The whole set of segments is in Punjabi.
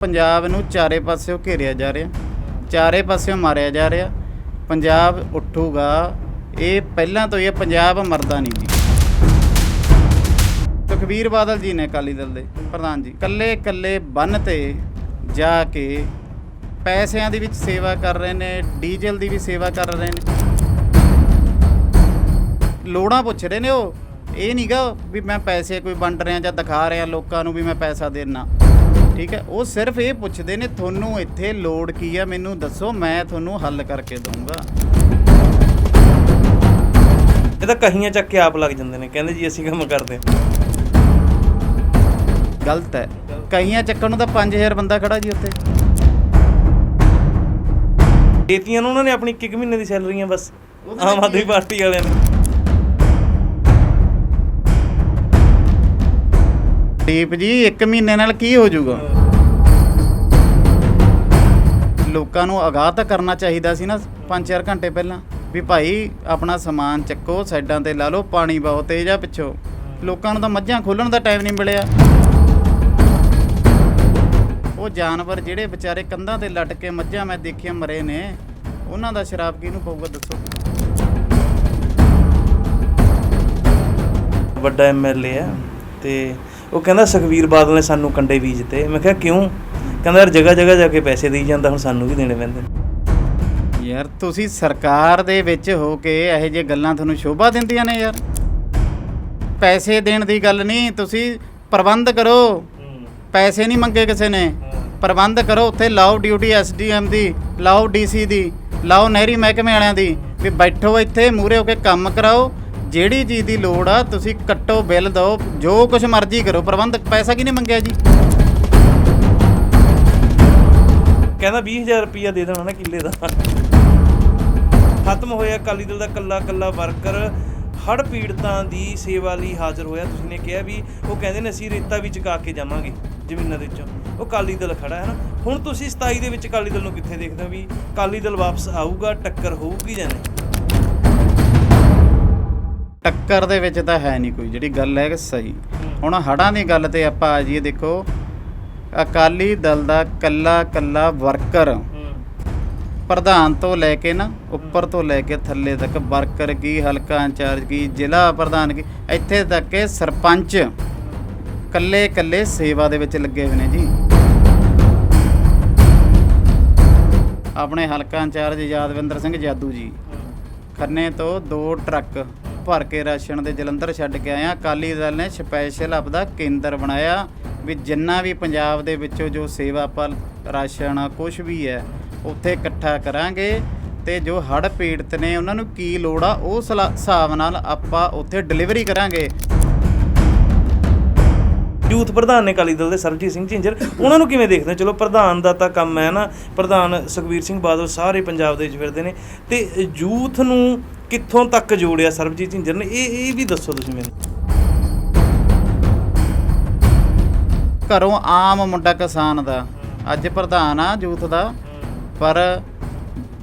ਪੰਜਾਬ ਨੂੰ ਚਾਰੇ ਪਾਸਿਓਂ ਘੇਰਿਆ ਜਾ ਰਿਹਾ, ਚਾਰੇ ਪਾਸਿਓਂ ਮਾਰਿਆ ਜਾ ਰਿਹਾ। ਪੰਜਾਬ ਉੱਠੂਗਾ, ਇਹ ਪਹਿਲਾਂ ਤੋਂ ਹੀ ਇਹ ਪੰਜਾਬ ਮਰਦਾ ਨਹੀਂ ਜੀ। ਸੁਖਬੀਰ ਬਾਦਲ ਜੀ ਨੇ ਅਕਾਲੀ ਦਲ ਦੇ ਪ੍ਰਧਾਨ ਜੀ ਕੱਲੇ ਕੱਲੇ ਬੰਨ ਤੇ ਜਾ ਕੇ ਪੈਸਿਆਂ ਦੀ ਵਿੱਚ ਸੇਵਾ ਕਰ ਰਹੇ ਨੇ, ਡੀਜ਼ਲ ਦੀ ਵੀ ਸੇਵਾ ਕਰ ਰਹੇ ਨੇ। ਲੋੜਾਂ ਪੁੱਛ ਰਹੇ ਨੇ ਉਹ, ਇਹ ਨਹੀਂਗਾ ਵੀ ਮੈਂ ਪੈਸੇ ਕੋਈ ਵੰਡ ਰਿਹਾ ਜਾਂ ਦਿਖਾ ਰਿਹਾ ਲੋਕਾਂ ਨੂੰ ਵੀ ਮੈਂ ਪੈਸਾ ਦੇਣਾ ਠੀਕ ਹੈ? ਉਹ ਸਿਰਫ ਇਹ ਪੁੱਛਦੇ ਨੇ ਤੁਹਾਨੂੰ ਇੱਥੇ ਲੋੜ ਕੀ ਆ? ਮੈਨੂੰ ਦੱਸੋ ਮੈਂ ਤੁਹਾਨੂੰ ਹੱਲ ਕਰਕੇ ਦਊਂਗਾ। ਇਹ ਤਾਂ ਕਹੀਆਂ ਚੱਕ ਕੇ ਆਪ ਲੱਗ ਜਾਂਦੇ ਨੇ ਕਹਿੰਦੇ ਜੀ ਅਸੀਂ ਕੰਮ ਕਰਦੇ ਹਾਂ। ਗਲਤ ਹੈ। ਕਈਆਂ ਚੱਕਣ ਨੂੰ ਤਾਂ 5000 ਬੰਦਾ ਖੜਾ ਜੀ ਉੱਥੇ। ਦੇਤੀਆਂ ਨੂੰ ਉਹਨਾਂ ਨੇ ਆਪਣੀ ਇੱਕ ਇੱਕ ਮਹੀਨੇ ਦੀ ਸੈਲਰੀਆਂ ਬਸ ਆਮ ਆਦਮੀ ਪਾਰਟੀ ਵਾਲਿਆਂ ਨੇ। ਦੀਪ ਜੀ 1 ਮਹੀਨੇ ਨਾਲ ਕੀ ਹੋ ਜਾਊਗਾ? ਲੋਕਾਂ ਨੂੰ ਆਗਾਹ ਤਾਂ ਕਰਨਾ ਚਾਹੀਦਾ ਸੀ ਨਾ 5-4 ਘੰਟੇ ਪਹਿਲਾਂ, ਵੀ ਭਾਈ ਆਪਣਾ ਸਮਾਨ ਚੱਕੋ, ਸਾਈਡਾਂ ਤੇ ਲਾ ਲਓ, ਪਾਣੀ ਬਹੁਤ ਤੇਜ਼ ਆ ਪਿੱਛੋਂ। ਲੋਕਾਂ ਨੂੰ ਤਾਂ ਮੱਝਾਂ ਖੋਲਣ ਦਾ ਟਾਈਮ ਨਹੀਂ ਮਿਲਿਆ। ਉਹ ਜਾਨਵਰ ਜਿਹੜੇ ਵਿਚਾਰੇ ਕੰਧਾਂ ਤੇ ਲਟ ਕੇ ਮੱਝਾਂ ਮੈਂ ਦੇਖੀਆਂ ਮਰੇ ਨੇ, ਉਹਨਾਂ ਦਾ ਸ਼ਰਾਬ ਕਿਹਨੂੰ ਪਊਗਾ ਦੱਸੋ? ਵੱਡਾ ਐਮਐਲਏ ਆ ਤੇ ਉਹ ਕਹਿੰਦਾ ਸੁਖਵੀਰ ਬਾਦਲ ਨੇ ਸਾਨੂੰ ਕੰਡੇ ਬੀਜਤੇ ਮੈਂ ਕਿਹਾ, ਕਿਉਂ? ਕਹਿੰਦਾ, ਯਾਰ, ਜਗ੍ਹਾ ਜਗ੍ਹਾ ਜਾ ਕੇ ਪੈਸੇ ਦੇਈ ਜਾਂਦਾ, ਹੁਣ ਸਾਨੂੰ ਵੀ ਦੇਣੇ ਪੈਂਦੇ? ਨੇ ਯਾਰ, ਤੁਸੀਂ ਸਰਕਾਰ ਦੇ ਵਿੱਚ ਹੋ ਕੇ ਇਹੋ ਜਿਹੇ ਗੱਲਾਂ ਤੁਹਾਨੂੰ ਸ਼ੋਭਾ ਦਿੰਦੀਆਂ ਨੇ ਯਾਰ। ਪੈਸੇ ਦੇਣ ਦੀ ਗੱਲ ਨਹੀਂ, ਤੁਸੀਂ ਪ੍ਰਬੰਧ ਕਰੋ। ਪੈਸੇ ਨਹੀਂ ਮੰਗੇ ਕਿਸੇ ਨੇ। ਪ੍ਰਬੰਧ ਕਰੋ, ਉੱਥੇ ਲਾਓ ਡਿਊਟੀ ਐਸਡੀਐਮ ਦੀ, ਲਾਓ ਡੀਸੀ ਦੀ, ਲਾਓ ਨਹਿਰੀ ਮਹਿਕਮੇ ਵਾਲਿਆਂ ਦੀ, ਵੀ ਬੈਠੋ ਇੱਥੇ ਮੂਰੇ ਹੋ ਕੇ ਕੰਮ ਕਰਾਓ। ਜਿਹੜੀ ਚੀਜ਼ ਦੀ ਲੋੜ ਆ, ਤੁਸੀਂ ਕੱਟੋ ਬਿੱਲ ਦਿਓ, ਜੋ ਕੁਝ ਮਰਜ਼ੀ ਕਰੋ, ਪ੍ਰਬੰਧ ਪੈਸਾ ਕਿਹਨੇ ਮੰਗਿਆ ਜੀ? ਕਹਿੰਦਾ 20000 ਰੁਪਇਆ ਦੇ ਦੇਣਾ ਨਾ ਕਿੱਲੇ ਦਾ। ਖਤਮ ਹੋਇਆ, ਅਕਾਲੀ ਦਲ ਦਾ ਕੱਲਾ ਕੱਲਾ ਵਰਕਰ ਹੜ ਪੀੜਤਾਂ ਦੀ ਸੇਵਾ ਲਈ ਹਾਜ਼ਰ ਹੋਇਆ। ਤੁਸੀਂ ਨੇ ਕਿਹਾ ਵੀ ਉਹ ਕਹਿੰਦੇ ਨੇ, ਅਸੀਂ ਰੇਤਾ ਵੀ ਚੁਕਾ ਕੇ ਜਾਵਾਂਗੇ ਜ਼ਮੀਨਾਂ ਦੇ ਵਿੱਚੋਂ। ਉਹ ਅਕਾਲੀ ਦਲ ਖੜਾ ਹੈ ਨਾ। ਹੁਣ ਤੁਸੀਂ 27 ਦੇ ਵਿੱਚ ਅਕਾਲੀ ਦਲ ਨੂੰ ਕਿੱਥੇ ਦੇਖਦੇ ਹੋ ਵੀ ਅਕਾਲੀ ਦਲ ਵਾਪਸ ਆਊਗਾ, ਟੱਕਰ ਹੋਊਗੀ ਜਾਂ ਨਹੀਂ? ਟੱਕਰ ਦੇ ਵਿੱਚ ਤਾਂ ਹੈ ਨਹੀਂ ਕੋਈ, ਜਿਹੜੀ ਗੱਲ ਹੈ ਕਿ ਸਹੀ। ਹੁਣ ਹੜਾਂ ਦੀ ਗੱਲ ਤੇ ਆਪਾਂ ਆ ਜਾਈਏ, ਦੇਖੋ, ਅਕਾਲੀ ਦਲ ਦਾ ਕੱਲਾ ਕੱਲਾ ਵਰਕਰ ਪ੍ਰਧਾਨ ਤੋਂ ਲੈ ਕੇ ਨਾ, ਉੱਪਰ ਤੋਂ ਲੈ ਕੇ ਥੱਲੇ ਤੱਕ ਵਰਕਰ ਕੀ, ਹਲਕਾ ਇੰਚਾਰਜ ਕੀ, ਜ਼ਿਲ੍ਹਾ ਪ੍ਰਧਾਨ ਕੀ, ਇੱਥੇ ਤੱਕ ਕਿ ਸਰਪੰਚ ਕੱਲੇ ਕੱਲੇ ਸੇਵਾ ਦੇ ਵਿੱਚ ਲੱਗੇ ਹੋਏ ਨੇ ਜੀ। ਆਪਣੇ ਹਲਕਾ ਇੰਚਾਰਜ ਯਾਦਵਿੰਦਰ ਸਿੰਘ ਜਾਦੂ ਜੀ। ਖੰਨੇ ਤੋਂ ਦੋ ਟਰੱਕ ਭਰ ਕੇ ਰਾਸ਼ਨ ਦੇ ਜਲੰਧਰ ਛੱਡ ਕੇ ਆਇਆ ਅਕਾਲੀ ਦਲ ਨੇ ਸਪੈਸ਼ਲ ਆਪਦਾ ਕੇਂਦਰ ਬਣਾਇਆ ਵੀ ਜਿੰਨਾ ਵੀ ਪੰਜਾਬ ਦੇ ਵਿੱਚੋਂ ਜੋ ਸੇਵਾ ਪਲ, ਰਾਸ਼ਨ ਕੁਝ ਵੀ ਹੈ, ਉੱਥੇ ਇਕੱਠਾ ਕਰਾਂਗੇ ਤੇ ਜੋ ਹੜ੍ਹ ਪੀੜਤ ਨੇ ਉਹਨਾਂ ਨੂੰ ਕੀ ਲੋੜ ਆ, ਉਹ ਸਲਾ- ਹਿਸਾਬ ਨਾਲ ਆਪਾਂ ਉੱਥੇ ਡਿਲੀਵਰੀ ਕਰਾਂਗੇ। ਯੂਥ ਪ੍ਰਧਾਨ ਨੇ ਅਕਾਲੀ ਦਲ ਦੇ ਸਰਬਜੀਤ ਸਿੰਘ ਝਿੰਜਰ, ਉਹਨਾਂ ਨੂੰ ਕਿਵੇਂ ਦੇਖਦੇ ਚਲੋ, ਪ੍ਰਧਾਨ ਦਾ ਤਾਂ ਕੰਮ ਹੈ ਨਾ। ਪ੍ਰਧਾਨ ਸੁਖਬੀਰ ਸਿੰਘ ਬਾਦਲ ਸਾਰੇ ਪੰਜਾਬ ਦੇ ਵਿੱਚ ਫਿਰਦੇ ਨੇ। ਤੇ ਯੂਥ ਨੂੰ ਕਿੱਥੋਂ ਤੱਕ ਜੋੜਿਆ ਸਰਬਜੀਤ ਝਿੰਜਰ ਨੇ? ਇਹ ਇਹ ਵੀ ਦੱਸੋ ਤੁਸੀਂ ਮੈਨੂੰ। ਘਰੋਂ ਆਮ ਮੁੰਡਾ ਕਿਸਾਨ ਦਾ। ਅੱਜ ਪ੍ਰਧਾਨ ਆ ਯੂਥ ਦਾ। ਪਰ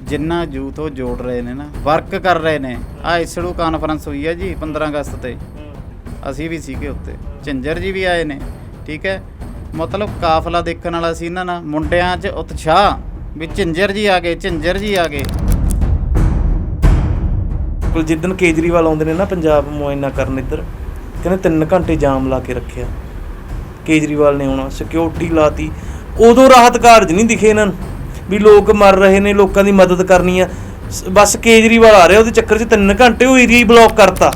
ਜਿੰਨਾ ਯੂਥ ਉਹ ਜੋੜ ਰਹੇ ਨੇ ਨਾ, ਵਰਕ ਕਰ ਰਹੇ ਨੇ। ਆ ਇਸੜੂ ਕਾਨਫਰੰਸ ਹੋਈ ਹੈ ਜੀ 15 ਅਗਸਤ ਤੇ। ਅਸੀਂ ਵੀ ਸੀਗੇ ਉੱਤੇ ਝੰਜਰ ਜੀ ਵੀ ਆਏ ਨੇ, ਠੀਕ ਹੈ? ਮਤਲਬ ਕਾਫਲਾ ਦੇਖਣ ਵਾਲਾ ਸੀ ਇਹਨਾਂ ਨਾਲ। ਮੁੰਡਿਆਂ 'ਚ ਉਤਸ਼ਾਹ ਵੀ ਝੰਜਰ ਜੀ ਆ ਗਏ, ਝੰਜਰ ਜੀ ਆ ਗਏ। ਕੋਲ ਜਿੱਦਨ ਕੇਜਰੀਵਾਲ ਆਉਂਦੇ ਨੇ ਨਾ ਪੰਜਾਬ ਮੁਆਇਨਾ ਕਰਨ ਇੱਧਰ ਕਹਿੰਦੇ 3 ਘੰਟੇ ਜਾਮ ਲਾ ਕੇ ਰੱਖਿਆ। ਕੇਜਰੀਵਾਲ ਨੇ ਆਉਣਾ ਸਿਕਿਉਰਿਟੀ ਲਾਤੀ। ਉਦੋਂ ਰਾਹਤ ਕਾਰਜ ਨਹੀਂ ਦਿਖੇ ਇਹਨਾਂ ਨੂੰ, ਵੀ ਲੋਕ ਮਰ ਰਹੇ ਨੇ, ਲੋਕਾਂ ਦੀ ਮਦਦ ਕਰਨੀ ਆ। ਬਸ ਕੇਜਰੀਵਾਲ ਆ ਰਿਹਾ, ਉਹਦੇ ਚੱਕਰ 'ਚ 3 ਘੰਟੇ ਉਹ ਏਰੀਆ ਹੀ ਬਲੌਕ ਕਰਤਾ।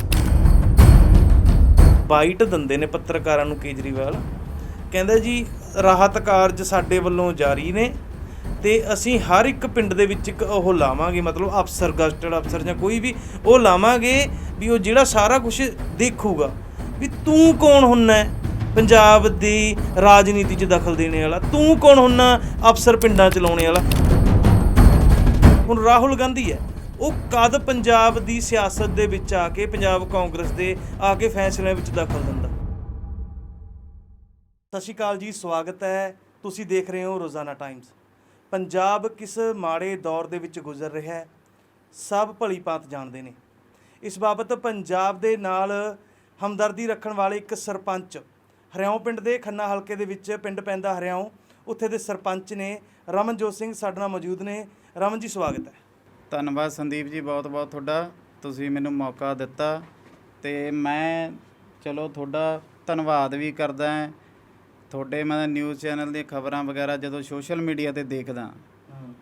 ਬਾਈਟ ਦਿੰਦੇ ਨੇ ਪੱਤਰਕਾਰਾਂ ਨੂੰ ਕੇਜਰੀਵਾਲ। ਕਹਿੰਦਾ ਜੀ, ਰਾਹਤ ਕਾਰਜ ਸਾਡੇ ਵੱਲੋਂ ਜਾਰੀ ਨੇ। ਤੇ ਅਸੀਂ ਹਰ ਇੱਕ ਪਿੰਡ ਦੇ ਵਿੱਚ ਇੱਕ ਉਹ ਲਾਵਾਂਗੇ, ਮਤਲਬ ਅਫਸਰ ਗਸਟਡ ਅਫਸਰ ਜਾਂ ਕੋਈ ਵੀ, ਉਹ ਲਾਵਾਂਗੇ ਵੀ ਉਹ ਜਿਹੜਾ ਸਾਰਾ ਕੁਝ ਦੇਖੂਗਾ ਵੀ ਤੂੰ ਕੌਣ ਹੁੰਨਾ ਪੰਜਾਬ ਦੀ ਰਾਜਨੀਤੀ 'ਚ ਦਖਲ ਦੇਣੇ ਵਾਲਾ। ਤੂੰ ਕੌਣ ਹੁੰਨਾ? ਅਫਸਰ ਪਿੰਡਾਂ 'ਚ ਲਾਉਣੇ ਵਾਲਾ। ਹੁਣ ਰਾਹੁਲ ਗਾਂਧੀ ਹੈ। ਉਹ ਕਦ ਪੰਜਾਬ ਦੀ ਸਿਆਸਤ ਦੇ ਵਿੱਚ ਆ ਕੇ ਪੰਜਾਬ ਕਾਂਗਰਸ ਦੇ ਆ ਕੇ ਫੈਸਲਿਆਂ ਵਿੱਚ ਦਖਲ ਦਿੰਦਾ? ਸਤਿ ਸ਼੍ਰੀ ਅਕਾਲ ਜੀ, ਸਵਾਗਤ ਹੈ। ਤੁਸੀਂ ਦੇਖ ਰਹੇ ਹੋ ਰੋਜ਼ਾਨਾ ਟਾਈਮਸ ਪੰਜਾਬ ਕਿਸ ਮਾੜੇ ਦੌਰ ਦੇ ਵਿੱਚ ਗੁਜ਼ਰ ਰਿਹਾ ਹੈ, ਸਭ ਭਲੀ ਭਾਂਤ ਜਾਣਦੇ ਨੇ। ਇਸ ਬਾਬਤ ਪੰਜਾਬ ਦੇ ਨਾਲ ਹਮਦਰਦੀ ਰੱਖਣ ਵਾਲੇ ਇੱਕ ਸਰਪੰਚ ਹਰਿਆਉਂ ਪਿੰਡ ਦੇ ਖੰਨਾ ਹਲਕੇ ਦੇ ਵਿੱਚ ਪਿੰਡ ਪੈਂਦਾ ਹਰਿਆਉਂ ਉੱਥੇ ਦੇ ਸਰਪੰਚ ਨੇ ਰਮਨਜੋਤ ਸਿੰਘ ਸਾਡੇ ਨਾਲ ਮੌਜੂਦ ਨੇ। ਰਮਨ ਜੀ, ਸਵਾਗਤ ਹੈ। ਧੰਨਵਾਦ ਸੰਦੀਪ ਜੀ, ਬਹੁਤ ਬਹੁਤ ਤੁਹਾਡਾ, ਤੁਸੀਂ ਮੈਨੂੰ ਮੌਕਾ ਦਿੱਤਾ ਤੇ ਮੈਂ ਚਲੋ ਤੁਹਾਡਾ ਧੰਨਵਾਦ ਵੀ ਕਰਦਾ ਹਾਂ। ਤੁਹਾਡੇ ਮੈਂ ਨਿਊਜ਼ ਚੈਨਲ ਦੀਆਂ ਖਬਰਾਂ ਵਗੈਰਾ ਜਦੋਂ ਸੋਸ਼ਲ ਮੀਡੀਆ ਤੇ ਦੇਖਦਾ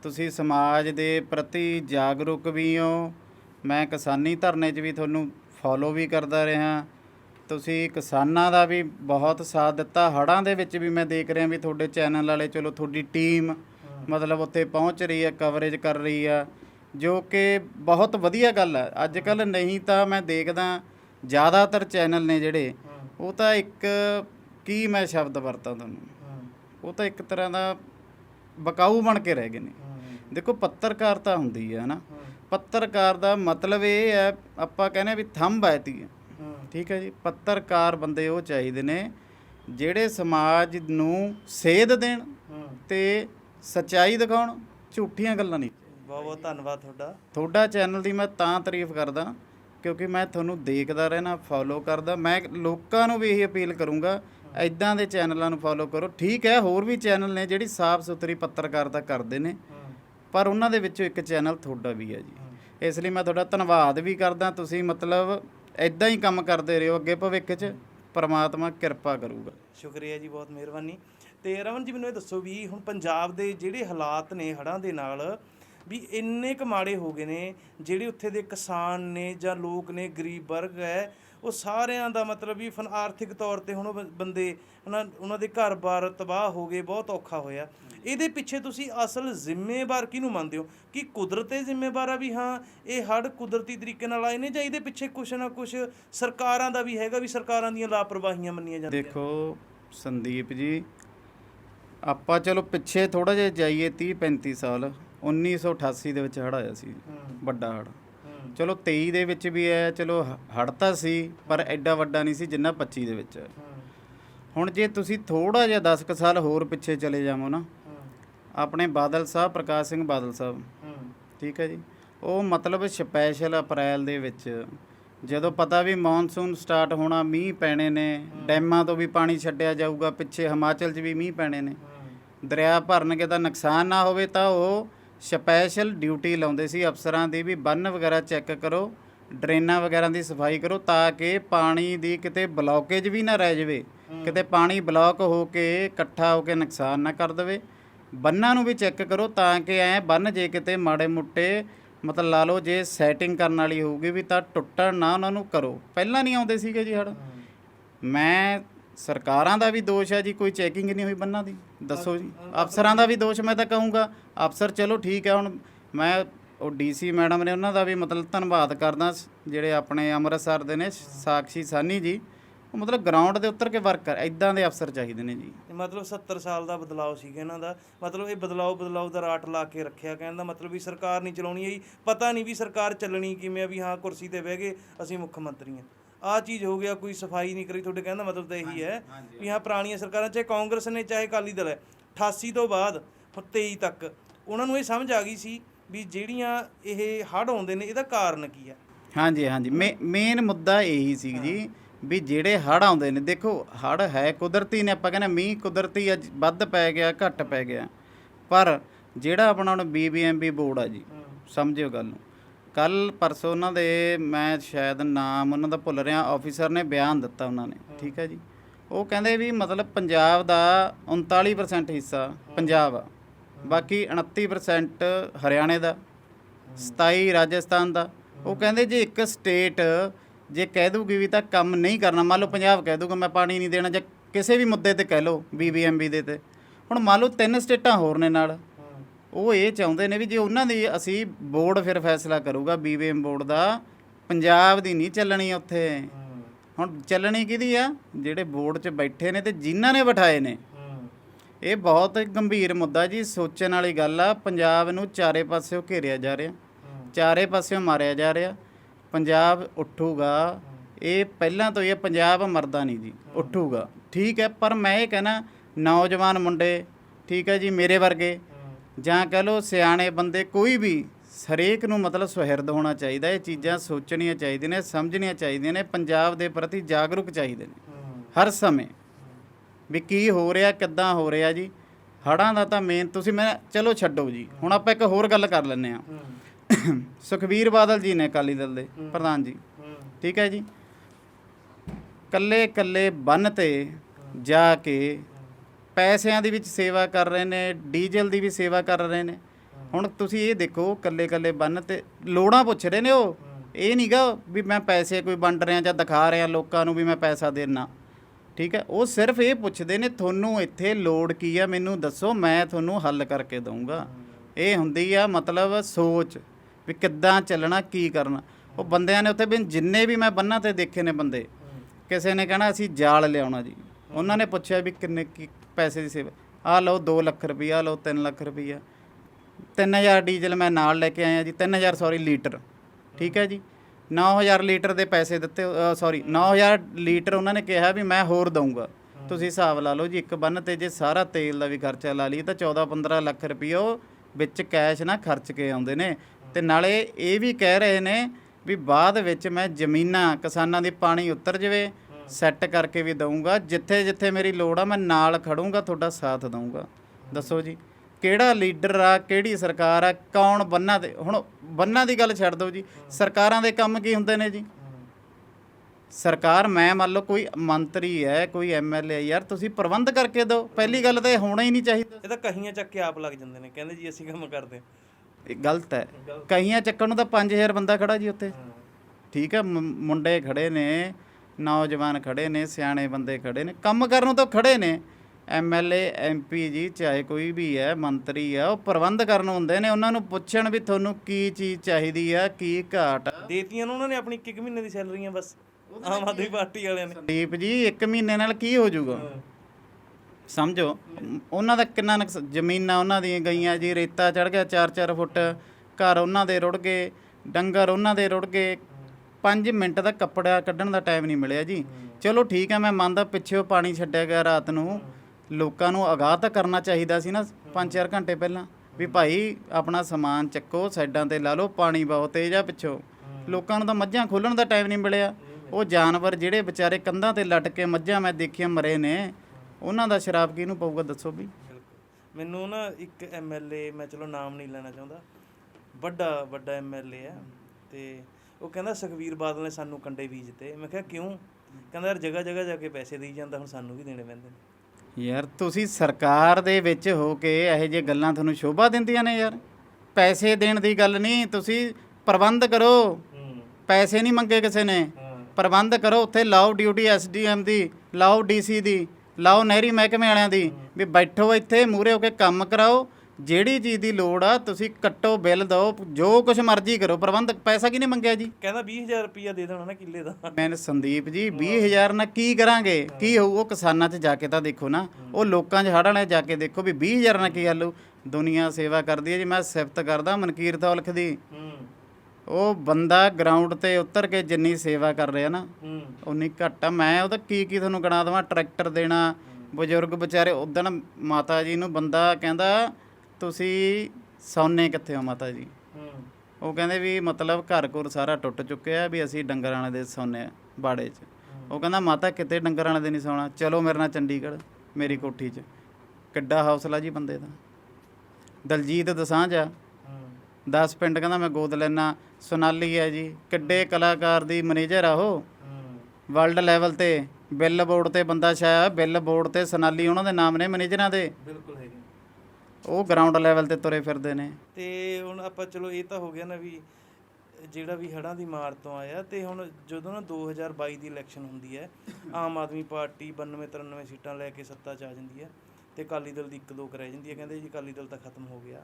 ਤੁਸੀਂ ਸਮਾਜ ਦੇ ਪ੍ਰਤੀ ਜਾਗਰੂਕ ਵੀ ਹੋ। ਮੈਂ ਕਿਸਾਨੀ ਧਰਨੇ 'ਚ ਵੀ ਤੁਹਾਨੂੰ ਫੋਲੋ ਵੀ ਕਰਦਾ ਰਿਹਾ। ਤੁਸੀਂ ਕਿਸਾਨਾਂ ਦਾ ਵੀ ਬਹੁਤ ਸਾਥ ਦਿੱਤਾ। ਹੜ੍ਹਾਂ ਦੇ ਵਿੱਚ ਵੀ ਮੈਂ ਦੇਖ ਰਿਹਾ ਵੀ ਤੁਹਾਡੇ ਚੈਨਲ ਵਾਲੇ ਚਲੋ ਤੁਹਾਡੀ ਟੀਮ ਮਤਲਬ ਉੱਥੇ ਪਹੁੰਚ ਰਹੀ ਹੈ ਕਵਰੇਜ ਕਰ ਰਹੀ ਆ ਜੋ ਕਿ ਬਹੁਤ ਵਧੀਆ ਗੱਲ ਹੈ। ਅੱਜ ਕੱਲ ਨਹੀਂ ਤਾਂ ਮੈਂ ਦੇਖਦਾ ਜ਼ਿਆਦਾਤਰ ਚੈਨਲ ਨੇ ਜਿਹੜੇ ਉਹ ਤਾਂ ਇੱਕ ਕੀ ਮੈਂ ਸ਼ਬਦ ਵਰਤਾਂ ਤੁਹਾਨੂੰ? ਉਹ ਤਾਂ ਇੱਕ ਤਰ੍ਹਾਂ ਦਾ ਬਕਾਊ ਬਣ ਕੇ ਰਹਿ ਗਏ ਨੇ। ਦੇਖੋ ਪੱਤਰਕਾਰਤਾ ਹੁੰਦੀ ਹੈ ਨਾ ਪੱਤਰਕਾਰ ਦਾ ਮਤਲਬ ਇਹ ਹੈ ਆਪਾਂ ਕਹਿੰਦੇ ਵੀ ਥੰਬ ਹੈ। ਤੀ ਠੀਕ ਹੈ ਜੀ? ਪੱਤਰਕਾਰ ਬੰਦੇ ਉਹ ਚਾਹੀਦੇ ਨੇ ਜਿਹੜੇ ਸਮਾਜ ਨੂੰ ਸੇਧ ਦੇਣ ਤੇ ਸੱਚਾਈ ਦਿਖਾਉਣ ਝੂਠੀਆਂ ਗੱਲਾਂ ਨਹੀਂ। ਬਹੁਤ ਬਹੁਤ ਧੰਨਵਾਦ ਤੁਹਾਡਾ। ਤੁਹਾਡਾ ਚੈਨਲ ਦੀ ਮੈਂ ਤਾਂ ਤਾਰੀਫ ਕਰਦਾ ਕਿਉਂਕਿ ਮੈਂ ਤੁਹਾਨੂੰ ਦੇਖਦਾ ਰਹਿਣਾ ਫੋਲੋ ਕਰਦਾ। ਮੈਂ ਲੋਕਾਂ ਨੂੰ ਵੀ ਇਹ ਅਪੀਲ ਕਰੂੰਗਾ ਐਦਾਂ ਦੇ ਚੈਨਲਾਂ ਨੂੰ ਫੋਲੋ ਕਰੋ। ਠੀਕ ਹੈ, ਹੋਰ ਵੀ ਚੈਨਲ ਨੇ ਜਿਹੜੀ ਸਾਫ਼ ਸੁਥਰੀ ਪੱਤਰਕਾਰਤਾ ਕਰਦੇ ਨੇ। ਪਰ ਉਹਨਾਂ ਦੇ ਵਿੱਚੋਂ ਇੱਕ ਚੈਨਲ ਤੁਹਾਡਾ ਵੀ ਹੈ ਜੀ। ਇਸ ਲਈ ਮੈਂ ਤੁਹਾਡਾ ਧੰਨਵਾਦ ਵੀ ਕਰਦਾ। ਤੁਸੀਂ ਮਤਲਬ ਐਦਾਂ ਹੀ ਕੰਮ ਕਰਦੇ ਰਹੋ ਅੱਗੇ ਭਵਿੱਖ 'ਚ। ਪਰਮਾਤਮਾ ਕਿਰਪਾ ਕਰੂਗਾ। ਸ਼ੁਕਰੀਆ ਜੀ, ਬਹੁਤ ਮਿਹਰਬਾਨੀ। ਤੇ ਰਮਨ ਜੀ, ਮੈਨੂੰ ਇਹ ਦੱਸੋ ਵੀ ਹੁਣ ਪੰਜਾਬ ਦੇ ਜਿਹੜੇ ਹਾਲਾਤ ਨੇ ਹੜ੍ਹਾਂ ਦੇ ਨਾਲ, ਵੀ ਇੰਨੇ ਕੁ ਮਾੜੇ ਹੋ ਗਏ ਨੇ, ਜਿਹੜੇ ਉੱਥੇ ਦੇ ਕਿਸਾਨ ਨੇ ਜਾਂ ਲੋਕ ਨੇ, ਗਰੀਬ ਵਰਗ ਹੈ ਉਹ ਸਾਰਿਆਂ ਦਾ ਮਤਲਬ ਵੀ ਫਨ ਆਰਥਿਕ ਤੌਰ ਤੇ ਹੁਣ ਉਹ ਬੰਦੇ ਉਹਨਾਂ ਉਹਨਾਂ ਦੇ ਘਰ-ਬਾਰ ਤਬਾਹ ਹੋ ਗਏ ਬਹੁਤ ਔਖਾ ਹੋਇਆ। ਇਹਦੇ ਪਿੱਛੇ ਤੁਸੀਂ ਅਸਲ ਜ਼ਿੰਮੇਵਾਰ ਕਿਹਨੂੰ ਮੰਨਦੇ ਹੋ? ਕਿ ਕੁਦਰਤੇ ਜ਼ਿੰਮੇਵਾਰ ਆ ਵੀ ਹਾਂ ਇਹ ਹੜ੍ਹ ਕੁਦਰਤੀ ਤਰੀਕੇ ਨਾਲ ਆਏ ਨੇ ਜਾਂ ਇਹਦੇ ਪਿੱਛੇ ਕੁਛ ਨਾ ਕੁਛ ਸਰਕਾਰਾਂ ਦਾ ਵੀ ਹੈਗਾ ਵੀ ਸਰਕਾਰਾਂ ਦੀਆਂ ਲਾਪਰਵਾਹੀਆਂ ਮੰਨੀਆਂ ਜਾਂਦੀਆਂ? ਦੇਖੋ ਸੰਦੀਪ ਜੀ ਆਪਾਂ ਚਲੋ ਪਿੱਛੇ ਥੋੜਾ ਜਿਹਾ ਜਾਈਏ 30 35 ਸਾਲ 1988 ਦੇ ਵਿੱਚ ਹੜ੍ਹ ਆਇਆ ਸੀ ਵੱਡਾ ਹੜ੍ਹ। ਹੂੰ ਚਲੋ 23 ਦੇ ਵਿੱਚ ਵੀ ਆਇਆ ਚਲੋ ਹ- ਹੜ੍ਹ ਤਾਂ ਸੀ ਪਰ ਐਡਾ ਵੱਡਾ ਨਹੀਂ ਸੀ ਜਿੰਨਾ 25 ਦੇ ਵਿੱਚ। ਹੈ। ਹੁਣ ਜੇ ਤੁਸੀਂ ਥੋੜਾ ਜਿਹਾ 10 ਕੁ ਸਾਲ ਹੋਰ ਪਿੱਛੇ ਚਲੇ ਜਾਵੋ ਨਾ ਆਪਣੇ ਬਾਦਲ ਸਾਹਿਬ ਪ੍ਰਕਾਸ਼ ਸਿੰਘ ਬਾਦਲ ਸਾਹਿਬ ਠੀਕ ਹੈ ਜੀ? ਉਹ ਮਤਲਬ ਸਪੈਸ਼ਲ ਅਪ੍ਰੈਲ ਦੇ ਵਿੱਚ ਜਦੋਂ ਪਤਾ ਵੀ ਮੌਨਸੂਨ ਸਟਾਰਟ ਹੋਣਾ ਮੀਂਹ ਪੈਣੇ ਨੇ ਡੈਮਾਂ ਤੋਂ ਵੀ ਪਾਣੀ ਛੱਡਿਆ ਜਾਊਗਾ ਪਿੱਛੇ ਹਿਮਾਚਲ 'ਚ ਵੀ ਮੀਂਹ ਪੈਣੇ ਨੇ। ਦਰਿਆ ਭਰਨਗੇ ਤਾਂ ਨੁਕਸਾਨ ਨਾ ਹੋਵੇ ਤਾਂ ਉਹ ਸਪੈਸ਼ਲ ਡਿਊਟੀ ਲਾਉਂਦੇ ਸੀ ਅਫਸਰਾਂ ਦੀ ਵੀ ਬੰਨ ਵਗੈਰਾ ਚੈੱਕ ਕਰੋ ਡਰੇਨਾਂ ਵਗੈਰਾ ਦੀ ਸਫ਼ਾਈ ਕਰੋ ਤਾਂ ਕਿ ਪਾਣੀ ਦੀ ਕਿਤੇ ਬਲੌਕੇਜ ਵੀ ਨਾ ਰਹਿ ਜਾਵੇ ਕਿਤੇ ਪਾਣੀ ਬਲੌਕ ਹੋ ਕੇ ਇਕੱਠਾ ਹੋ ਕੇ ਨੁਕਸਾਨ ਨਾ ਕਰ ਦੇਵੇ। ਬੰਨਾਂ ਨੂੰ ਵੀ ਚੈੱਕ ਕਰੋ ਤਾਂ ਕਿ ਐ ਬੰਨ ਜੇ ਕਿਤੇ ਮਾੜੇ ਮੁੱਟੇ ਮਤਲਬ ਲਾ ਲਓ ਜੇ ਸੈਟਿੰਗ ਕਰਨ ਵਾਲੀ ਹੋਊਗੀ ਵੀ ਤਾਂ ਟੁੱਟਣ ਨਾ ਉਹਨਾਂ ਨੂੰ ਕਰੋ। ਪਹਿਲਾਂ ਨਹੀਂ ਆਉਂਦੇ ਸੀਗੇ ਜੀ ਹੜ ਮੈਂ ਸਰਕਾਰਾਂ ਦਾ ਵੀ ਦੋਸ਼ ਹੈ ਜੀ, ਕੋਈ ਚੈਕਿੰਗ ਨਹੀਂ ਹੋਈ ਬੰਨਾਂ ਦੀ। ਦੱਸੋ ਜੀ। ਅਫਸਰਾਂ ਦਾ ਵੀ ਦੋਸ਼, ਮੈਂ ਤਾਂ ਕਹੂੰਗਾ, ਅਫਸਰ ਚਲੋ ਠੀਕ ਹੈ ਹੁਣ। ਮੈਂ ਉਹ ਡੀਸੀ ਮੈਡਮ ਨੇ ਉਹਨਾਂ ਦਾ ਵੀ ਮਤਲਬ ਧੰਨਵਾਦ ਕਰਦਾ ਸ- ਜਿਹੜੇ ਆਪਣੇ ਅੰਮ੍ਰਿਤਸਰ ਦੇ ਨੇ ਸਾਕਸ਼ੀ ਸਾਨੀ ਜੀ। ਉਹ ਮਤਲਬ ਗਰਾਊਂਡ ਦੇ ਉੱਤਰ ਕੇ ਵਰਕ ਕਰ ਇਦਾਂ ਦੇ ਅਫਸਰ ਚਾਹੀਦੇ ਨੇ ਜੀ। ਮਤਲਬ 70 ਸਾਲ ਦਾ ਬਦਲਾਅ ਸੀਗਾ ਇਹਨਾਂ ਦਾ। ਮਤਲਬ ਇਹ ਬਦਲਾਅ ਬਦਲਾਅ ਦਾ ਰਾਟ ਲਾ ਕੇ ਰੱਖਿਆ, ਕਹਿਣ ਦਾ ਮਤਲਬ ਵੀ ਸਰਕਾਰ ਨਹੀਂ ਚਲਾਉਣੀ ਹੈ ਪਤਾ ਨਹੀਂ ਵੀ ਸਰਕਾਰ ਚੱਲਣੀ ਕਿਵੇਂ ਆ, ਵੀ ਹਾਂ ਕੁਰਸੀ ਤੇ ਬਹਿ ਗਏ ਅਸੀਂ ਮੁੱਖ ਮੰਤਰੀ ਹਾਂ। ਆਹ ਚੀਜ਼ ਹੋ ਗਿਆ ਕੋਈ ਸਫ਼ਾਈ ਨਹੀਂ ਕਰੀ ਤੁਹਾਡੇ ਕਹਿਣ ਦਾ ਮਤਲਬ ਤਾਂ ਇਹੀ ਹੈ ਵੀ ਹਾਂ ਪੁਰਾਣੀਆਂ ਸਰਕਾਰਾਂ ਚਾਹੇ ਕਾਂਗਰਸ ਨੇ ਚਾਹੇ ਅਕਾਲੀ ਦਲ ਹੈ 88 ਤੋਂ ਬਾਅਦ ਹੁਣ 23 ਤੱਕ ਉਹਨਾਂ ਨੂੰ ਇਹ ਸਮਝ ਆ ਗਈ ਸੀ ਵੀ ਜਿਹੜੀਆਂ ਇਹ ਹੜ੍ਹ ਆਉਂਦੇ ਨੇ ਇਹਦਾ ਕਾਰਨ ਕੀ ਹੈ? ਹਾਂਜੀ ਹਾਂਜੀ। ਮੇਨ ਮੁੱਦਾ ਇਹੀ ਸੀ ਜੀ ਵੀ ਜਿਹੜੇ ਹੜ੍ਹ ਆਉਂਦੇ ਨੇ ਦੇਖੋ ਹੜ੍ਹ ਹੈ ਕੁਦਰਤੀ ਨੇ ਆਪਾਂ ਕਹਿੰਦੇ ਮੀਂਹ ਕੁਦਰਤੀ ਅੱਜ ਵੱਧ ਪੈ ਗਿਆ ਘੱਟ ਪੈ ਗਿਆ। ਪਰ ਜਿਹੜਾ ਆਪਣਾ ਹੁਣ ਬੀਬੀਐਮਬੀ ਬੋਰਡ ਆ ਜੀ ਸਮਝਿਓ ਗੱਲ ਨੂੰ। ਕੱਲ ਪਰਸੋਂ ਉਹਨਾਂ ਦੇ ਮੈਂ ਸ਼ਾਇਦ ਨਾਮ ਉਹਨਾਂ ਦਾ ਭੁੱਲ ਰਿਹਾ ਆਫੀਸਰ ਨੇ ਬਿਆਨ ਦਿੱਤਾ ਉਹਨਾਂ ਨੇ ਠੀਕ ਹੈ ਜੀ। ਉਹ ਕਹਿੰਦੇ ਵੀ ਮਤਲਬ ਪੰਜਾਬ ਦਾ 39% ਹਿੱਸਾ ਪੰਜਾਬ ਆ। ਬਾਕੀ 29% ਹਰਿਆਣੇ ਦਾ 27 ਰਾਜਸਥਾਨ ਦਾ। ਉਹ ਕਹਿੰਦੇ ਜੇ ਇੱਕ ਸਟੇਟ ਜੇ ਕਹਿ ਦੂਗੀ ਵੀ ਤਾਂ ਕੰਮ ਨਹੀਂ ਕਰਨਾ ਮੰਨ ਲਓ ਪੰਜਾਬ ਕਹਿ ਦੂਗਾ ਮੈਂ ਪਾਣੀ ਨਹੀਂ ਦੇਣਾ ਜਾਂ ਕਿਸੇ ਵੀ ਮੁੱਦੇ ਤੇ ਕਹਿ ਲਓ ਬੀਬੀਐਮਬੀ ਦੇ ਤੇ। ਹੁਣ ਮੰਨ ਲਓ ਤਿੰਨ ਸਟੇਟਾਂ ਹੋਰ ਨੇ ਨਾਲ ਉਹ ਇਹ ਚਾਹੁੰਦੇ ਨੇ ਵੀ ਜੇ ਉਹਨਾਂ ਦੀ ਅਸੀਂ ਬੋਰਡ ਫਿਰ ਫੈਸਲਾ ਕਰੂਗਾ ਬੀਬੀਐਮ ਬੋਰਡ ਦਾ, ਪੰਜਾਬ ਦੀ ਨਹੀਂ ਚੱਲਣੀ ਉੱਥੇ। ਹੁਣ ਚੱਲਣੀ ਕਿਹਦੀ ਆ? ਜਿਹੜੇ ਬੋਰਡ 'ਚ ਬੈਠੇ ਨੇ ਤੇ ਜਿਨ੍ਹਾਂ ਨੇ ਬਿਠਾਏ ਨੇ। ਇਹ ਬਹੁਤ ਗੰਭੀਰ ਮੁੱਦਾ ਜੀ, ਸੋਚਣ ਵਾਲੀ ਗੱਲ ਆ, ਪੰਜਾਬ ਨੂੰ ਚਾਰੇ ਪਾਸਿਓਂ ਘੇਰਿਆ ਜਾ ਰਿਹਾ। ਚਾਰੇ ਪਾਸਿਓਂ ਮਾਰਿਆ ਜਾ ਰਿਹਾ। ਪੰਜਾਬ ਉੱਠੂਗਾ। ਇਹ ਪਹਿਲਾਂ ਤੋਂ ਹੀ ਪੰਜਾਬ ਮਰਦਾ ਨਹੀਂ ਜੀ, ਉੱਠੂਗਾ। ਠੀਕ ਹੈ, ਪਰ ਮੈਂ ਇਹ ਕਹਿਣਾ, ਨੌਜਵਾਨ ਮੁੰਡੇ, ਠੀਕ ਹੈ ਜੀ, ਮੇਰੇ ਵਰਗੇ ਜਾਂ ਕਹ ਲਓ ਸਿਆਣੇ ਬੰਦੇ ਕੋਈ ਵੀ ਹਰੇਕ ਨੂੰ ਮਤਲਬ ਸੁਹਿਰਦ ਹੋਣਾ ਚਾਹੀਦਾ, ਇਹ ਚੀਜ਼ਾਂ ਸੋਚਣੀਆਂ ਚਾਹੀਦੀਆਂ ਨੇ, ਸਮਝਣੀਆਂ ਚਾਹੀਦੀਆਂ ਨੇ, ਪੰਜਾਬ ਦੇ ਪ੍ਰਤੀ ਜਾਗਰੂਕ ਚਾਹੀਦੇ ਨੇ। ਹਰ ਸਮੇਂ। ਵੀ ਕੀ ਹੋ ਰਿਹਾ, ਕਿੱਦਾਂ ਹੋ ਰਿਹਾ ਜੀ? ਹੜਾਂ ਦਾ ਤਾਂ ਮੇਨ ਤੁਸੀਂ ਮੈਂ, ਚਲੋ ਛੱਡੋ ਜੀ, ਹੁਣ ਆਪਾਂ ਇੱਕ ਹੋਰ ਗੱਲ ਕਰ ਲੈਂਦੇ ਆ ਸੁਖਬੀਰ ਬਾਦਲ ਜੀ ਨੇ ਅਕਾਲੀ ਦਲ ਦੇ, ਪ੍ਰਧਾਨ ਜੀ। ਠੀਕ ਹੈ ਜੀ? ਕੱਲੇ ਕੱਲੇ ਬੰਨ ਤੇ ਜਾ ਕੇ ਪੈਸਿਆਂ ਦੀ ਵਿੱਚ ਸੇਵਾ ਕਰ ਰਹੇ ਨੇ, ਡੀਜ਼ਲ ਦੀ ਵੀ ਸੇਵਾ ਕਰ ਰਹੇ ਨੇ। ਹੁਣ ਤੁਸੀਂ ਇਹ ਦੇਖੋ ਕੱਲੇ ਕੱਲੇ ਬੰਨ ਤੇ ਲੋੜਾਂ ਪੁੱਛ ਰਹੇ ਨੇ ਉਹ। ਇਹ ਨਹੀਂਗਾ ਵੀ ਮੈਂ ਪੈਸੇ ਕੋਈ ਵੰਡ ਰਿਹਾ ਜਾਂ ਦਿਖਾ ਰਿਹਾ ਲੋਕਾਂ ਨੂੰ ਵੀ ਮੈਂ ਪੈਸਾ ਦੇਣਾ ਠੀਕ ਹੈ, ਉਹ ਸਿਰਫ ਇਹ ਪੁੱਛਦੇ ਨੇ, ਤੁਹਾਨੂੰ ਇੱਥੇ ਲੋੜ ਕੀ ਆ? ਮੈਨੂੰ ਦੱਸੋ, ਮੈਂ ਤੁਹਾਨੂੰ ਹੱਲ ਕਰਕੇ ਦਊਂਗਾ। ਇਹ ਹੁੰਦੀ ਆ ਮਤਲਬ ਸੋਚ ਵੀ ਕਿੱਦਾਂ ਚੱਲਣਾ, ਕੀ ਕਰਨਾ। ਉਹ ਬੰਦਿਆਂ ਨੇ ਉੱਥੇ ਵੀ ਜਿੰਨੇ ਵੀ ਮੈਂ ਬੰਨਾਂ ਤੇ ਦੇਖੇ ਨੇ ਬੰਦੇ, ਕਿਸੇ ਨੇ ਕਹਿਣਾ, ਅਸੀਂ ਜਾਲ ਲਿਆਉਣਾ ਜੀ। ਉਹਨਾਂ ਨੇ ਪੁੱਛਿਆ ਵੀ ਕਿੰਨੇ ਕੀ ਪੈਸੇ ਦੀ ਸੇਵਾ। ਆ ਲਓ 2 ਲੱਖ ਰੁਪਈਆ, ਆਹ ਲਓ 3 ਲੱਖ ਰੁਪਈਆ। 3000 ਡੀਜ਼ਲ ਮੈਂ ਨਾਲ ਲੈ ਕੇ ਆਇਆ ਜੀ 3000 ਸੌਰੀ ਲੀਟਰ। ਠੀਕ ਹੈ ਜੀ? 9000 ਲੀਟਰ ਦੇ ਪੈਸੇ ਦਿੱਤੇ ਸੌਰੀ 9000 ਲੀਟਰ ਉਹਨਾਂ ਨੇ ਕਿਹਾ ਵੀ ਮੈਂ ਹੋਰ ਦਊਂਗਾ। ਤੁਸੀਂ ਹਿਸਾਬ ਲਾ ਲਓ ਜੀ, ਇੱਕ ਬੰਨ ਤੇ ਜੇ ਸਾਰਾ ਤੇਲ ਦਾ ਵੀ ਖਰਚਾ ਲਾ ਲਈ ਤਾਂ 14 15 ਲੱਖ ਰੁਪਈਆ ਉਹ ਵਿੱਚ ਕੈਸ਼ ਨਾ ਖਰਚ ਕੇ ਆਉਂਦੇ ਨੇ। ਤੇ ਨਾਲੇ ਇਹ ਵੀ ਕਹਿ ਰਹੇ ਨੇ ਵੀ ਬਾਅਦ ਵਿੱਚ ਮੈਂ ਜ਼ਮੀਨਾਂ ਕਿਸਾਨਾਂ ਦੀ ਪਾਣੀ ਉਤਰ ਜਾਵੇ ਸੈੱਟ ਕਰਕੇ ਵੀ ਦਊਂਗਾ। ਜਿੱਥੇ ਜਿੱਥੇ ਮੇਰੀ ਲੋੜ ਆ ਮੈਂ ਨਾਲ ਖੜੂੰਗਾ ਤੁਹਾਡਾ ਸਾਥ ਦਊਂਗਾ। ਦੱਸੋ ਜੀ ਕਿਹੜਾ ਲੀਡਰ ਆ ਕਿਹੜੀ ਸਰਕਾਰ ਆ ਕੌਣ ਬੰਨਾ ਦੇ ਹੁਣ ਬੰਨਾ ਦੀ ਗੱਲ ਛੱਡ ਦਿਓ ਜੀ। ਸਰਕਾਰਾਂ ਦੇ ਕੰਮ ਕੀ ਹੁੰਦੇ ਨੇ ਜੀ? ਸਰਕਾਰ ਮੈਂ ਮੰਨ ਲਓ ਕੋਈ ਮੰਤਰੀ ਹੈ ਕੋਈ ਐਮਐਲਏ ਯਾਰ ਤੁਸੀਂ ਪ੍ਰਬੰਧ ਕਰਕੇ ਦਿਓ। ਪਹਿਲੀ ਗੱਲ ਤਾਂ ਇਹ ਹੋਣਾ ਹੀ ਨਹੀਂ ਚਾਹੀਦਾ। ਇਹ ਤਾਂ ਕਹੀਆਂ ਚੱਕ ਕੇ ਆਪ ਲੱਗ ਜਾਂਦੇ ਨੇ ਕਹਿੰਦੇ ਜੀ ਅਸੀਂ ਕੰਮ ਕਰਦੇ ਹਾਂ। ਇਹ ਗਲਤ ਹੈ। ਕਈਆਂ ਚੱਕਣ ਨੂੰ ਤਾਂ 5000 ਬੰਦਾ ਖੜਾ ਜੀ ਉੱਥੇ। ਠੀਕ ਹੈ ਮੁੰਡੇ ਖੜੇ ਨੇ ਨੌਜਵਾਨ ਖੜੇ ਨੇ ਸਿਆਣੇ ਬੰਦੇ ਖੜੇ ਨੇ। ਕੰਮ ਕਰਨ ਨੂੰ ਤਾਂ ਖੜੇ ਨੇ। ਐਮਐਲਏ ਐਮਪੀ ਜੀ ਚਾਹੇ ਕੋਈ ਵੀ ਹੈ ਮੰਤਰੀ ਆ ਉਹ ਪ੍ਰਬੰਧ ਕਰਨ ਹੁੰਦੇ ਨੇ। ਉਹਨਾਂ ਨੂੰ ਪੁੱਛਣ ਵੀ ਤੁਹਾਨੂੰ ਕੀ ਚੀਜ਼ ਚਾਹੀਦੀ ਆ ਕੀ ਘਾਟ ਆ। ਦੇਤੀਆਂ ਨੂੰ ਉਹਨਾਂ ਨੇ ਆਪਣੀ ਇੱਕ ਇੱਕ ਮਹੀਨੇ ਦੀ ਸੈਲਰੀਆਂ ਬਸ। ਆਮ ਆਦਮੀ ਪਾਰਟੀ ਵਾਲਿਆਂ ਨੇ। ਸੰਦੀਪ ਜੀ 1 ਮਹੀਨੇ ਨਾਲ ਕੀ ਹੋ ਜਾਊਗਾ? ਸਮਝੋ ਉਹਨਾਂ ਦਾ ਕਿੰਨਾ ਨੁਕਸ ਜ਼ਮੀਨਾਂ ਉਹਨਾਂ ਦੀਆਂ ਗਈਆਂ ਜੀ ਰੇਤਾ ਚੜ ਗਿਆ 4-4 ਫੁੱਟ। ਘਰ ਉਹਨਾਂ ਦੇ ਰੁੜ ਗਏ ਡੰਗਰ ਉਹਨਾਂ ਦੇ ਰੁੜ ਗਏ 5 ਮਿੰਟ ਦਾ ਕੱਪੜਾ ਕੱਢਣ ਦਾ ਟਾਈਮ ਨਹੀਂ ਮਿਲਿਆ ਜੀ। ਚਲੋ ਠੀਕ ਹੈ, ਮੈਂ ਮੰਨਦਾ ਪਿੱਛੇ ਪਾਣੀ ਛੱਡਿਆ ਗਿਆ ਰਾਤ ਨੂੰ। ਲੋਕਾਂ ਨੂੰ ਆਗਾਹ ਤਾਂ ਕਰਨਾ ਚਾਹੀਦਾ ਸੀ ਨਾ 5-4 ਘੰਟੇ ਪਹਿਲਾਂ। ਵੀ ਭਾਈ, ਆਪਣਾ ਸਮਾਨ ਚੱਕੋ, ਸਾਈਡਾਂ ਤੇ ਲਾ ਲਓ, ਪਾਣੀ ਬਹੁਤ ਤੇਜ਼ ਆ ਪਿੱਛੋਂ। ਲੋਕਾਂ ਨੂੰ ਤਾਂ ਮੱਝਾਂ ਖੋਲਣ ਦਾ ਟਾਈਮ ਨਹੀਂ ਮਿਲਿਆ। ਉਹ ਜਾਨਵਰ ਜਿਹੜੇ ਵਿਚਾਰੇ ਕੰਧਾਂ ਤੇ ਲਟ ਕੇ ਮੱਝਾਂ ਮੈਂ ਦੇਖੀਆਂ ਮਰੇ ਨੇ, ਉਹਨਾਂ ਦਾ ਸ਼ਰਾਬ ਕਿਹਨੂੰ ਪਊਗਾ ਦੱਸੋ ਵੀ? ਮੈਨੂੰ ਨਾ ਇੱਕ ਐਮਐਲਏ ਮੈਂ ਚਲੋ ਨਾਮ ਨਹੀਂ ਲੈਣਾ ਚਾਹੁੰਦਾ। ਵੱਡਾ ਵੱਡਾ ਐਮਐਲਏ ਆ। ਤੇ ਉਹ ਕਹਿੰਦਾ ਸੁਖਵੀਰ ਬਾਦਲ ਨੇ ਸਾਨੂੰ ਕੰਡੇ ਬੀਜਤੇ ਮੈਂ ਕਿਹਾ ਕਿਉਂ? ਕਹਿੰਦਾ ਯਾਰ ਜਗ੍ਹਾ ਜਗ੍ਹਾ ਜਾ ਕੇ ਪੈਸੇ ਦੇਈ ਜਾਂਦਾ ਹੁਣ ਸਾਨੂੰ ਵੀ ਦੇਣੇ ਪੈਂਦੇ ਨੇ? ਯਾਰ ਤੁਸੀਂ ਸਰਕਾਰ ਦੇ ਵਿੱਚ ਹੋ ਕੇ ਇਹੋ ਜਿਹੇ ਗੱਲਾਂ ਤੁਹਾਨੂੰ ਸ਼ੋਭਾ ਦਿੰਦੀਆਂ ਨੇ ਯਾਰ। ਪੈਸੇ ਦੇਣ ਦੀ ਗੱਲ ਨਹੀਂ ਤੁਸੀਂ ਪ੍ਰਬੰਧ ਕਰੋ। ਪੈਸੇ ਨਹੀਂ ਮੰਗੇ ਕਿਸੇ ਨੇ। ਪ੍ਰਬੰਧ ਕਰੋ ਉੱਥੇ ਲਾਓ ਡਿਊਟੀ ਐਸਡੀਐਮ ਦੀ ਲਾਓ ਡੀਸੀ ਦੀ ਲਾਓ ਨਹਿਰੀ ਮਹਿਕਮੇ ਵਾਲਿਆਂ ਦੀ। ਵੀ ਬੈਠੋ ਇੱਥੇ ਮੂਰੇ ਹੋ ਕੇ ਕੰਮ ਕਰਾਓ। ਜਿਹੜੀ ਚੀਜ਼ ਦੀ ਲੋੜ ਆ ਤੁਸੀਂ ਕੱਟੋ ਬਿੱਲ ਦਿਓ ਜੋ ਕੁਝ ਮਰਜ਼ੀ ਕਰੋ ਪ੍ਰਬੰਧ ਪੈਸਾ ਕਿਹਨੇ ਮੰਗਿਆ ਜੀ? ਕਹਿੰਦਾ 20000 ਰੁਪਇਆ ਦੇ ਦੇਣਾ ਨਾ ਕਿੱਲੇ ਦਾ। ਮੈਂ ਸੰਦੀਪ ਜੀ 20000 ਨਾਲ ਕੀ ਕਰਾਂਗੇ? ਕੀ ਹੋਊ? ਉਹ ਕਿਸਾਨਾਂ 'ਚ ਜਾ ਕੇ ਤਾਂ ਦੇਖੋ ਨਾ ਉਹ ਲੋਕਾਂ 'ਚ ਹੜ੍ਹ ਵਾਲੇ ਜਾ ਕੇ ਦੇਖੋ ਵੀ 20000 ਨਾਲ ਕੀ ਹੱਲ ਹੋਊ? ਦੁਨੀਆ ਸੇਵਾ ਕਰਦੀ ਹੈ ਜੀ ਮੈਂ ਸਿਫਤ ਕਰਦਾ ਮਨਕੀਰ ਔਲਖ ਦੀ। ਉਹ ਬੰਦਾ ਗਰਾਊਂਡ ਤੇ ਉਤਰ ਕੇ ਜਿੰਨੀ ਸੇਵਾ ਕਰ ਰਿਹਾ ਨਾ ਉਨੀ ਘੱਟ ਆ। ਮੈਂ ਉਹਦਾ ਕੀ ਕੀ ਤੁਹਾਨੂੰ ਗਣਾ ਦੇਵਾਂ? ਟਰੈਕਟਰ ਦੇਣਾ ਬਜ਼ੁਰਗ ਵਿਚਾਰੇ ਉਦਣ ਮਾਤਾ ਜੀ ਨੂੰ ਬੰਦਾ ਕਹਿੰਦਾ ਤੁਸੀਂ ਸੌਨੇ ਕਿੱਥੇ ਹੋ ਮਾਤਾ ਜੀ? ਉਹ ਕਹਿੰਦੇ ਵੀ ਮਤਲਬ ਘਰ ਘੁਰ ਸਾਰਾ ਟੁੱਟ ਚੁੱਕਿਆ ਵੀ ਅਸੀਂ ਡੰਗਰਾਂ ਵਾਲੇ ਦੇ ਸੌਨੇ ਆ ਬਾੜੇ 'ਚ। ਉਹ ਕਹਿੰਦਾ ਮਾਤਾ ਕਿਤੇ ਡੰਗਰਾਂ ਵਾਲੇ ਦੇ ਨਹੀਂ ਸੌਣਾ? ਚਲੋ ਮੇਰੇ ਨਾਲ ਚੰਡੀਗੜ੍ਹ ਮੇਰੀ ਕੋਠੀ 'ਚ। ਕਿੱਡਾ ਹੌਸਲਾ ਜੀ ਬੰਦੇ ਦਾ। ਦਲਜੀਤ ਦਸਾਂਝ ਆ। ਹੂੰ। 10 ਪਿੰਡ ਕਹਿੰਦਾ ਮੈਂ ਗੋਦ ਲੈਣਾ ਸੋਨਾਲੀ ਹੈ ਜੀ। ਕਿੱਡੇ ਕਲਾਕਾਰ ਦੀ ਮੈਨੇਜਰ ਆ ਉਹ। ਵਰਲਡ ਲੈਵਲ ਤੇ ਬਿੱਲ ਬੋਰਡ ਤੇ ਬੰਦਾ ਛਾਇਆ ਬਿੱਲ ਬੋਰਡ ਤੇ ਸੋਨਾਲੀ ਉਹਨਾਂ ਦੇ ਨਾਮ ਨੇ ਮੈਨੇਜਰਾਂ ਦੇ। ਬਿਲਕੁਲ ਹੈਗੇ। ਉਹ ਗਰਾਊਂਡ ਲੈਵਲ ਤੇ ਤੁਰੇ ਫਿਰਦੇ ਨੇ। ਤੇ ਹੁਣ ਆਪਾਂ ਚਲੋ ਇਹ ਤਾਂ ਹੋ ਗਿਆ ਨਾ ਵੀ ਜਿਹੜਾ ਵੀ ਹੜਾਂ ਦੀ ਮਾਰ ਤੋਂ ਆਇਆ ਤੇ ਹੁਣ ਜਦੋਂ ਨਾ 2022 ਦੀ ਇਲੈਕਸ਼ਨ ਹੁੰਦੀ ਹੈ, ਆਮ ਆਦਮੀ ਪਾਰਟੀ 92 93 ਸੀਟਾਂ ਲੈ ਕੇ ਸੱਤਾ 'ਚ ਆ ਜਾਂਦੀ ਹੈ ਤੇ ਅਕਾਲੀ ਦਲ ਦੀ ਇੱਕ ਦੋ ਰਹਿ ਜਾਂਦੀ ਹੈ, ਕਹਿੰਦੇ ਜੀ ਅਕਾਲੀ ਦਲ ਤਾਂ ਖਤਮ ਹੋ ਗਿਆ।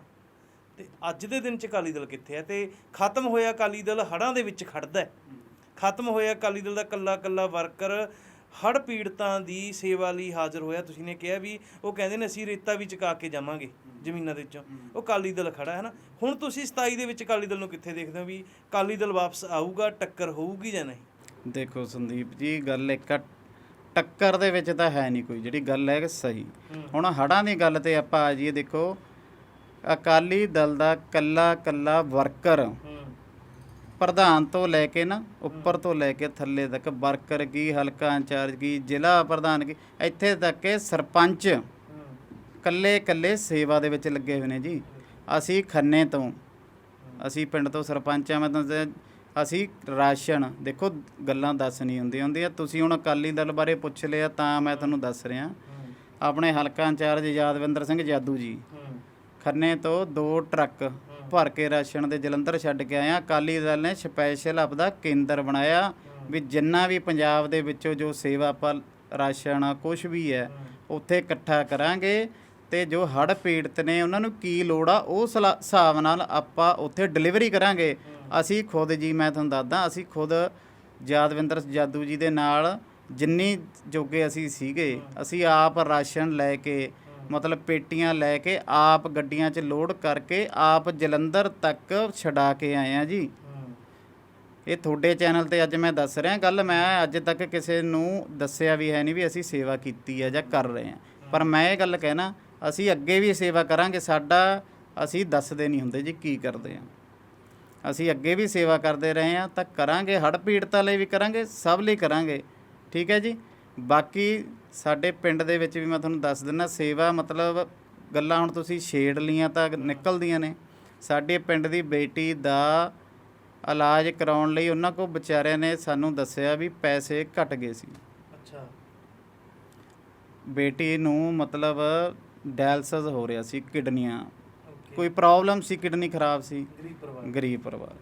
ਤੇ ਅੱਜ ਦੇ ਦਿਨ 'ਚ ਅਕਾਲੀ ਦਲ ਕਿੱਥੇ ਹੈ? ਤੇ ਖਤਮ ਹੋਇਆ ਅਕਾਲੀ ਦਲ ਹੜਾਂ ਦੇ ਵਿੱਚ ਖੜਦਾ ਹੈ। ਖਤਮ ਹੋਇਆ ਅਕਾਲੀ ਦਲ ਦਾ ਕੱਲਾ ਕੱਲਾ ਵਰਕਰ ਹੜ ਪੀੜਤਾਂ ਦੀ ਸੇਵਾ ਲਈ ਹਾਜ਼ਰ ਹੋਇਆ। ਤੁਸੀਂ ਨੇ ਕਿਹਾ ਵੀ ਉਹ ਕਹਿੰਦੇ ਨੇ ਅਸੀਂ ਰੇਤਾ ਵੀ ਚੁਕਾ ਕੇ ਜਾਵਾਂਗੇ ਜ਼ਮੀਨਾਂ ਦੇ ਵਿੱਚੋਂ। ਉਹ ਅਕਾਲੀ ਦਲ ਖੜਾ ਹੈ ਨਾ। ਹੁਣ ਤੁਸੀਂ 27 ਦੇ ਵਿੱਚ ਅਕਾਲੀ ਦਲ ਨੂੰ ਕਿੱਥੇ ਦੇਖਦੇ ਹੋ ਵੀ ਅਕਾਲੀ ਦਲ ਵਾਪਸ ਆਊਗਾ ਟੱਕਰ ਹੋਊਗੀ ਜਾਂ ਨਹੀਂ? ਦੇਖੋ ਸੰਦੀਪ ਜੀ ਗੱਲ ਇੱਕ ਟੱਕਰ ਦੇ ਵਿੱਚ ਤਾਂ ਹੈ ਨਹੀਂ ਕੋਈ। ਜਿਹੜੀ ਗੱਲ ਹੈ ਕਿ ਸਹੀ। ਹੁਣ ਹੜਾਂ ਦੀ ਗੱਲ ਤੇ ਆਪਾਂ ਆ ਜਾਈਏ ਦੇਖੋ ਅਕਾਲੀ ਦਲ ਦਾ ਕੱਲਾ ਕੱਲਾ ਵਰਕਰ ਪ੍ਰਧਾਨ ਤੋਂ ਲੈ ਕੇ ਨਾ ਉੱਪਰ ਤੋਂ ਲੈ ਕੇ ਥੱਲੇ ਤੱਕ ਵਰਕਰ ਕੀ ਹਲਕਾ ਇੰਚਾਰਜ ਕੀ ਜ਼ਿਲ੍ਹਾ ਪ੍ਰਧਾਨ ਕੀ ਇੱਥੇ ਤੱਕ ਕਿ ਸਰਪੰਚ ਕੱਲੇ ਕੱਲੇ ਸੇਵਾ ਦੇ ਵਿੱਚ ਲੱਗੇ ਹੋਏ ਨੇ ਜੀ। ਅਸੀਂ ਖੰਨੇ ਤੋਂ ਅਸੀਂ ਪਿੰਡ ਤੋਂ ਸਰਪੰਚ ਆ ਮੈਂ ਤਾਂ ਅਸੀਂ ਰਾਸ਼ਨ ਦੇਖੋ ਗੱਲਾਂ ਦੱਸ ਨਹੀਂ ਹੁੰਦੀਆਂ ਹੁੰਦੀਆਂ। ਤੁਸੀਂ ਹੁਣ ਅਕਾਲੀ ਦਲ ਬਾਰੇ ਪੁੱਛ ਲਿਆ ਤਾਂ ਮੈਂ ਤੁਹਾਨੂੰ ਦੱਸ ਰਿਹਾ। ਆਪਣੇ ਹਲਕਾ ਇੰਚਾਰਜ ਯਾਦਵਿੰਦਰ ਸਿੰਘ ਜਾਦੂ ਜੀ। ਖੰਨੇ ਤੋਂ ਦੋ ਟਰੱਕ ਭਰ ਕੇ ਰਾਸ਼ਨ ਦੇ ਜਲੰਧਰ ਛੱਡ ਕੇ ਆਇਆ ਅਕਾਲੀ ਦਲ ਨੇ ਸਪੈਸ਼ਲ ਆਪਦਾ ਕੇਂਦਰ ਬਣਾਇਆ ਵੀ ਜਿੰਨਾ ਵੀ ਪੰਜਾਬ ਦੇ ਵਿੱਚੋਂ ਜੋ ਸੇਵਾ ਆਪਾਂ ਰਾਸ਼ਨ ਕੁਝ ਵੀ ਹੈ, ਉੱਥੇ ਇਕੱਠਾ ਕਰਾਂਗੇ ਤੇ ਜੋ ਹੜ੍ਹ ਪੀੜਤ ਨੇ ਉਹਨਾਂ ਨੂੰ ਕੀ ਲੋੜ ਆ, ਉਹ ਸਲਾ- ਹਿਸਾਬ ਨਾਲ ਆਪਾਂ ਉੱਥੇ ਡਿਲੀਵਰੀ ਕਰਾਂਗੇ। ਅਸੀਂ ਖੁਦ ਜੀ, ਮੈਂ ਤੁਹਾਨੂੰ ਦੱਸਦਾ, ਅਸੀਂ ਖੁਦ ਯਾਦਵਿੰਦਰ ਜਾਦੂ ਜੀ ਦੇ ਨਾਲ ਜਿੰਨੀ ਜੋਗੇ ਅਸੀਂ ਸੀਗੇ, ਅਸੀਂ ਆਪ ਰਾਸ਼ਨ ਲੈ ਕੇ ਮਤਲਬ ਪੇਟੀਆਂ ਲੈ ਕੇ ਆਪ ਗੱਡੀਆਂ 'ਚ ਲੋਡ ਕਰਕੇ ਆਪ ਜਲੰਧਰ ਤੱਕ ਛਡਾ ਕੇ ਆਏ ਆ ਜੀ। ਇਹ ਤੁਹਾਡੇ ਚੈਨਲ ਤੇ ਅੱਜ ਮੈਂ ਦੱਸ ਰਿਹਾ ਗੱਲ ਮੈਂ ਅੱਜ ਤੱਕ ਕਿਸੇ ਨੂੰ ਦੱਸਿਆ ਵੀ ਹੈ ਨਹੀਂ ਵੀ ਅਸੀਂ ਸੇਵਾ ਕੀਤੀ ਹੈ ਜਾਂ ਕਰ ਰਹੇ ਹਾਂ। ਪਰ ਮੈਂ ਇਹ ਗੱਲ ਕਹਿਣਾ ਅਸੀਂ ਅੱਗੇ ਵੀ ਸੇਵਾ ਕਰਾਂਗੇ ਸਾਡਾ ਅਸੀਂ ਦੱਸਦੇ ਨਹੀਂ ਹੁੰਦੇ ਜੀ ਕੀ ਕਰਦੇ ਹਾਂ। ਅਸੀਂ ਅੱਗੇ ਵੀ ਸੇਵਾ ਕਰਦੇ ਰਹੇ ਹਾਂ ਤਾਂ ਕਰਾਂਗੇ ਹੜ੍ਹ ਪੀੜਤਾਂ ਲਈ ਵੀ ਕਰਾਂਗੇ ਸਭ ਲਈ ਕਰਾਂਗੇ। ਠੀਕ ਹੈ ਜੀ? ਬਾਕੀ ਸਾਡੇ ਪਿੰਡ ਦੇ ਵਿੱਚ ਵੀ ਮੈਂ ਤੁਹਾਨੂੰ ਦੱਸ ਦਿੰਦਾ ਸੇਵਾ ਮਤਲਬ ਗੱਲਾਂ ਹੁਣ ਤੁਸੀਂ ਛੇੜ ਲੀਆਂ ਤਾਂ ਨਿਕਲਦੀਆਂ ਨੇ। ਸਾਡੇ ਪਿੰਡ ਦੀ ਬੇਟੀ ਦਾ ਇਲਾਜ ਕਰਾਉਣ ਲਈ ਉਹਨਾਂ ਕੋ ਵਿਚਾਰਿਆਂ ਨੇ ਸਾਨੂੰ ਦੱਸਿਆ ਵੀ ਪੈਸੇ ਘਟ ਗਏ ਸੀ। ਅੱਛਾ। ਬੇਟੀ ਨੂੰ ਮਤਲਬ ਡਾਇਲਸਿਸ ਹੋ ਰਿਹਾ ਸੀ ਕਿਡਨੀਆਂ। ਕੋਈ ਪ੍ਰੋਬਲਮ ਸੀ ਕਿਡਨੀ ਖਰਾਬ ਸੀ? ਗਰੀਬ ਪਰਿਵਾਰ। ਗਰੀਬ ਪਰਿਵਾਰ।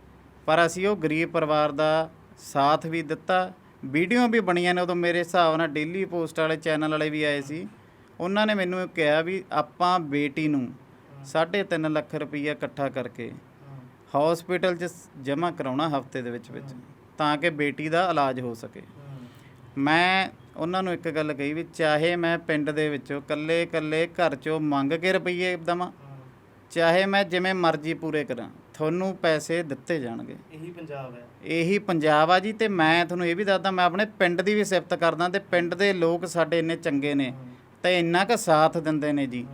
ਪਰ ਅਸੀਂ ਉਹ ਗਰੀਬ ਪਰਿਵਾਰ ਦਾ ਸਾਥ ਵੀ ਦਿੱਤਾ। ਵੀਡੀਓ ਵੀ ਬਣੀਆਂ ਨੇ ਉਦੋਂ ਮੇਰੇ ਹਿਸਾਬ ਨਾਲ ਡੇਲੀ ਪੋਸਟ ਵਾਲੇ ਚੈਨਲ ਵਾਲੇ ਵੀ ਆਏ ਸੀ। ਉਹਨਾਂ ਨੇ ਮੈਨੂੰ ਕਿਹਾ ਵੀ ਆਪਾਂ ਬੇਟੀ ਨੂੰ 3.5 ਲੱਖ ਰੁਪਈਆ ਇਕੱਠਾ ਕਰਕੇ ਹਸਪੀਟਲ 'ਚ ਜਮ੍ਹਾਂ ਕਰਾਉਣਾ ਹਫ਼ਤੇ ਦੇ ਵਿੱਚ ਵਿੱਚ, ਤਾਂ ਕਿ ਬੇਟੀ ਦਾ ਇਲਾਜ ਹੋ ਸਕੇ। ਮੈਂ ਉਹਨਾਂ ਨੂੰ ਇੱਕ ਗੱਲ ਕਹੀ ਵੀ ਚਾਹੇ ਮੈਂ ਪਿੰਡ ਦੇ ਵਿੱਚੋਂ ਕੱਲੇ ਕੱਲੇ ਘਰ 'ਚੋਂ ਮੰਗ ਕੇ ਰੁਪਈਏ ਦੇਵਾਂ, ਚਾਹੇ ਮੈਂ ਜਿਵੇਂ ਮਰਜ਼ੀ ਪੂਰੇ ਕਰਾਂ। ਤੁਹਾਨੂੰ ਪੈਸੇ ਦਿੱਤੇ ਜਾਣਗੇ। ਇਹੀ ਪੰਜਾਬ ਹੈ। ਇਹੀ ਪੰਜਾਬ ਆ ਜੀ ਤੇ ਮੈਂ ਤੁਹਾਨੂੰ ਇਹ ਵੀ ਦੱਸਦਾ ਮੈਂ ਆਪਣੇ ਪਿੰਡ ਦੀ ਵੀ ਸਿਫਤ ਕਰਦਾ ਤੇ ਪਿੰਡ ਦੇ ਲੋਕ ਸਾਡੇ ਇੰਨੇ ਚੰਗੇ ਨੇ ਤੇ ਇੰਨਾ ਕੁ ਸਾਥ ਦਿੰਦੇ ਨੇ ਜੀ।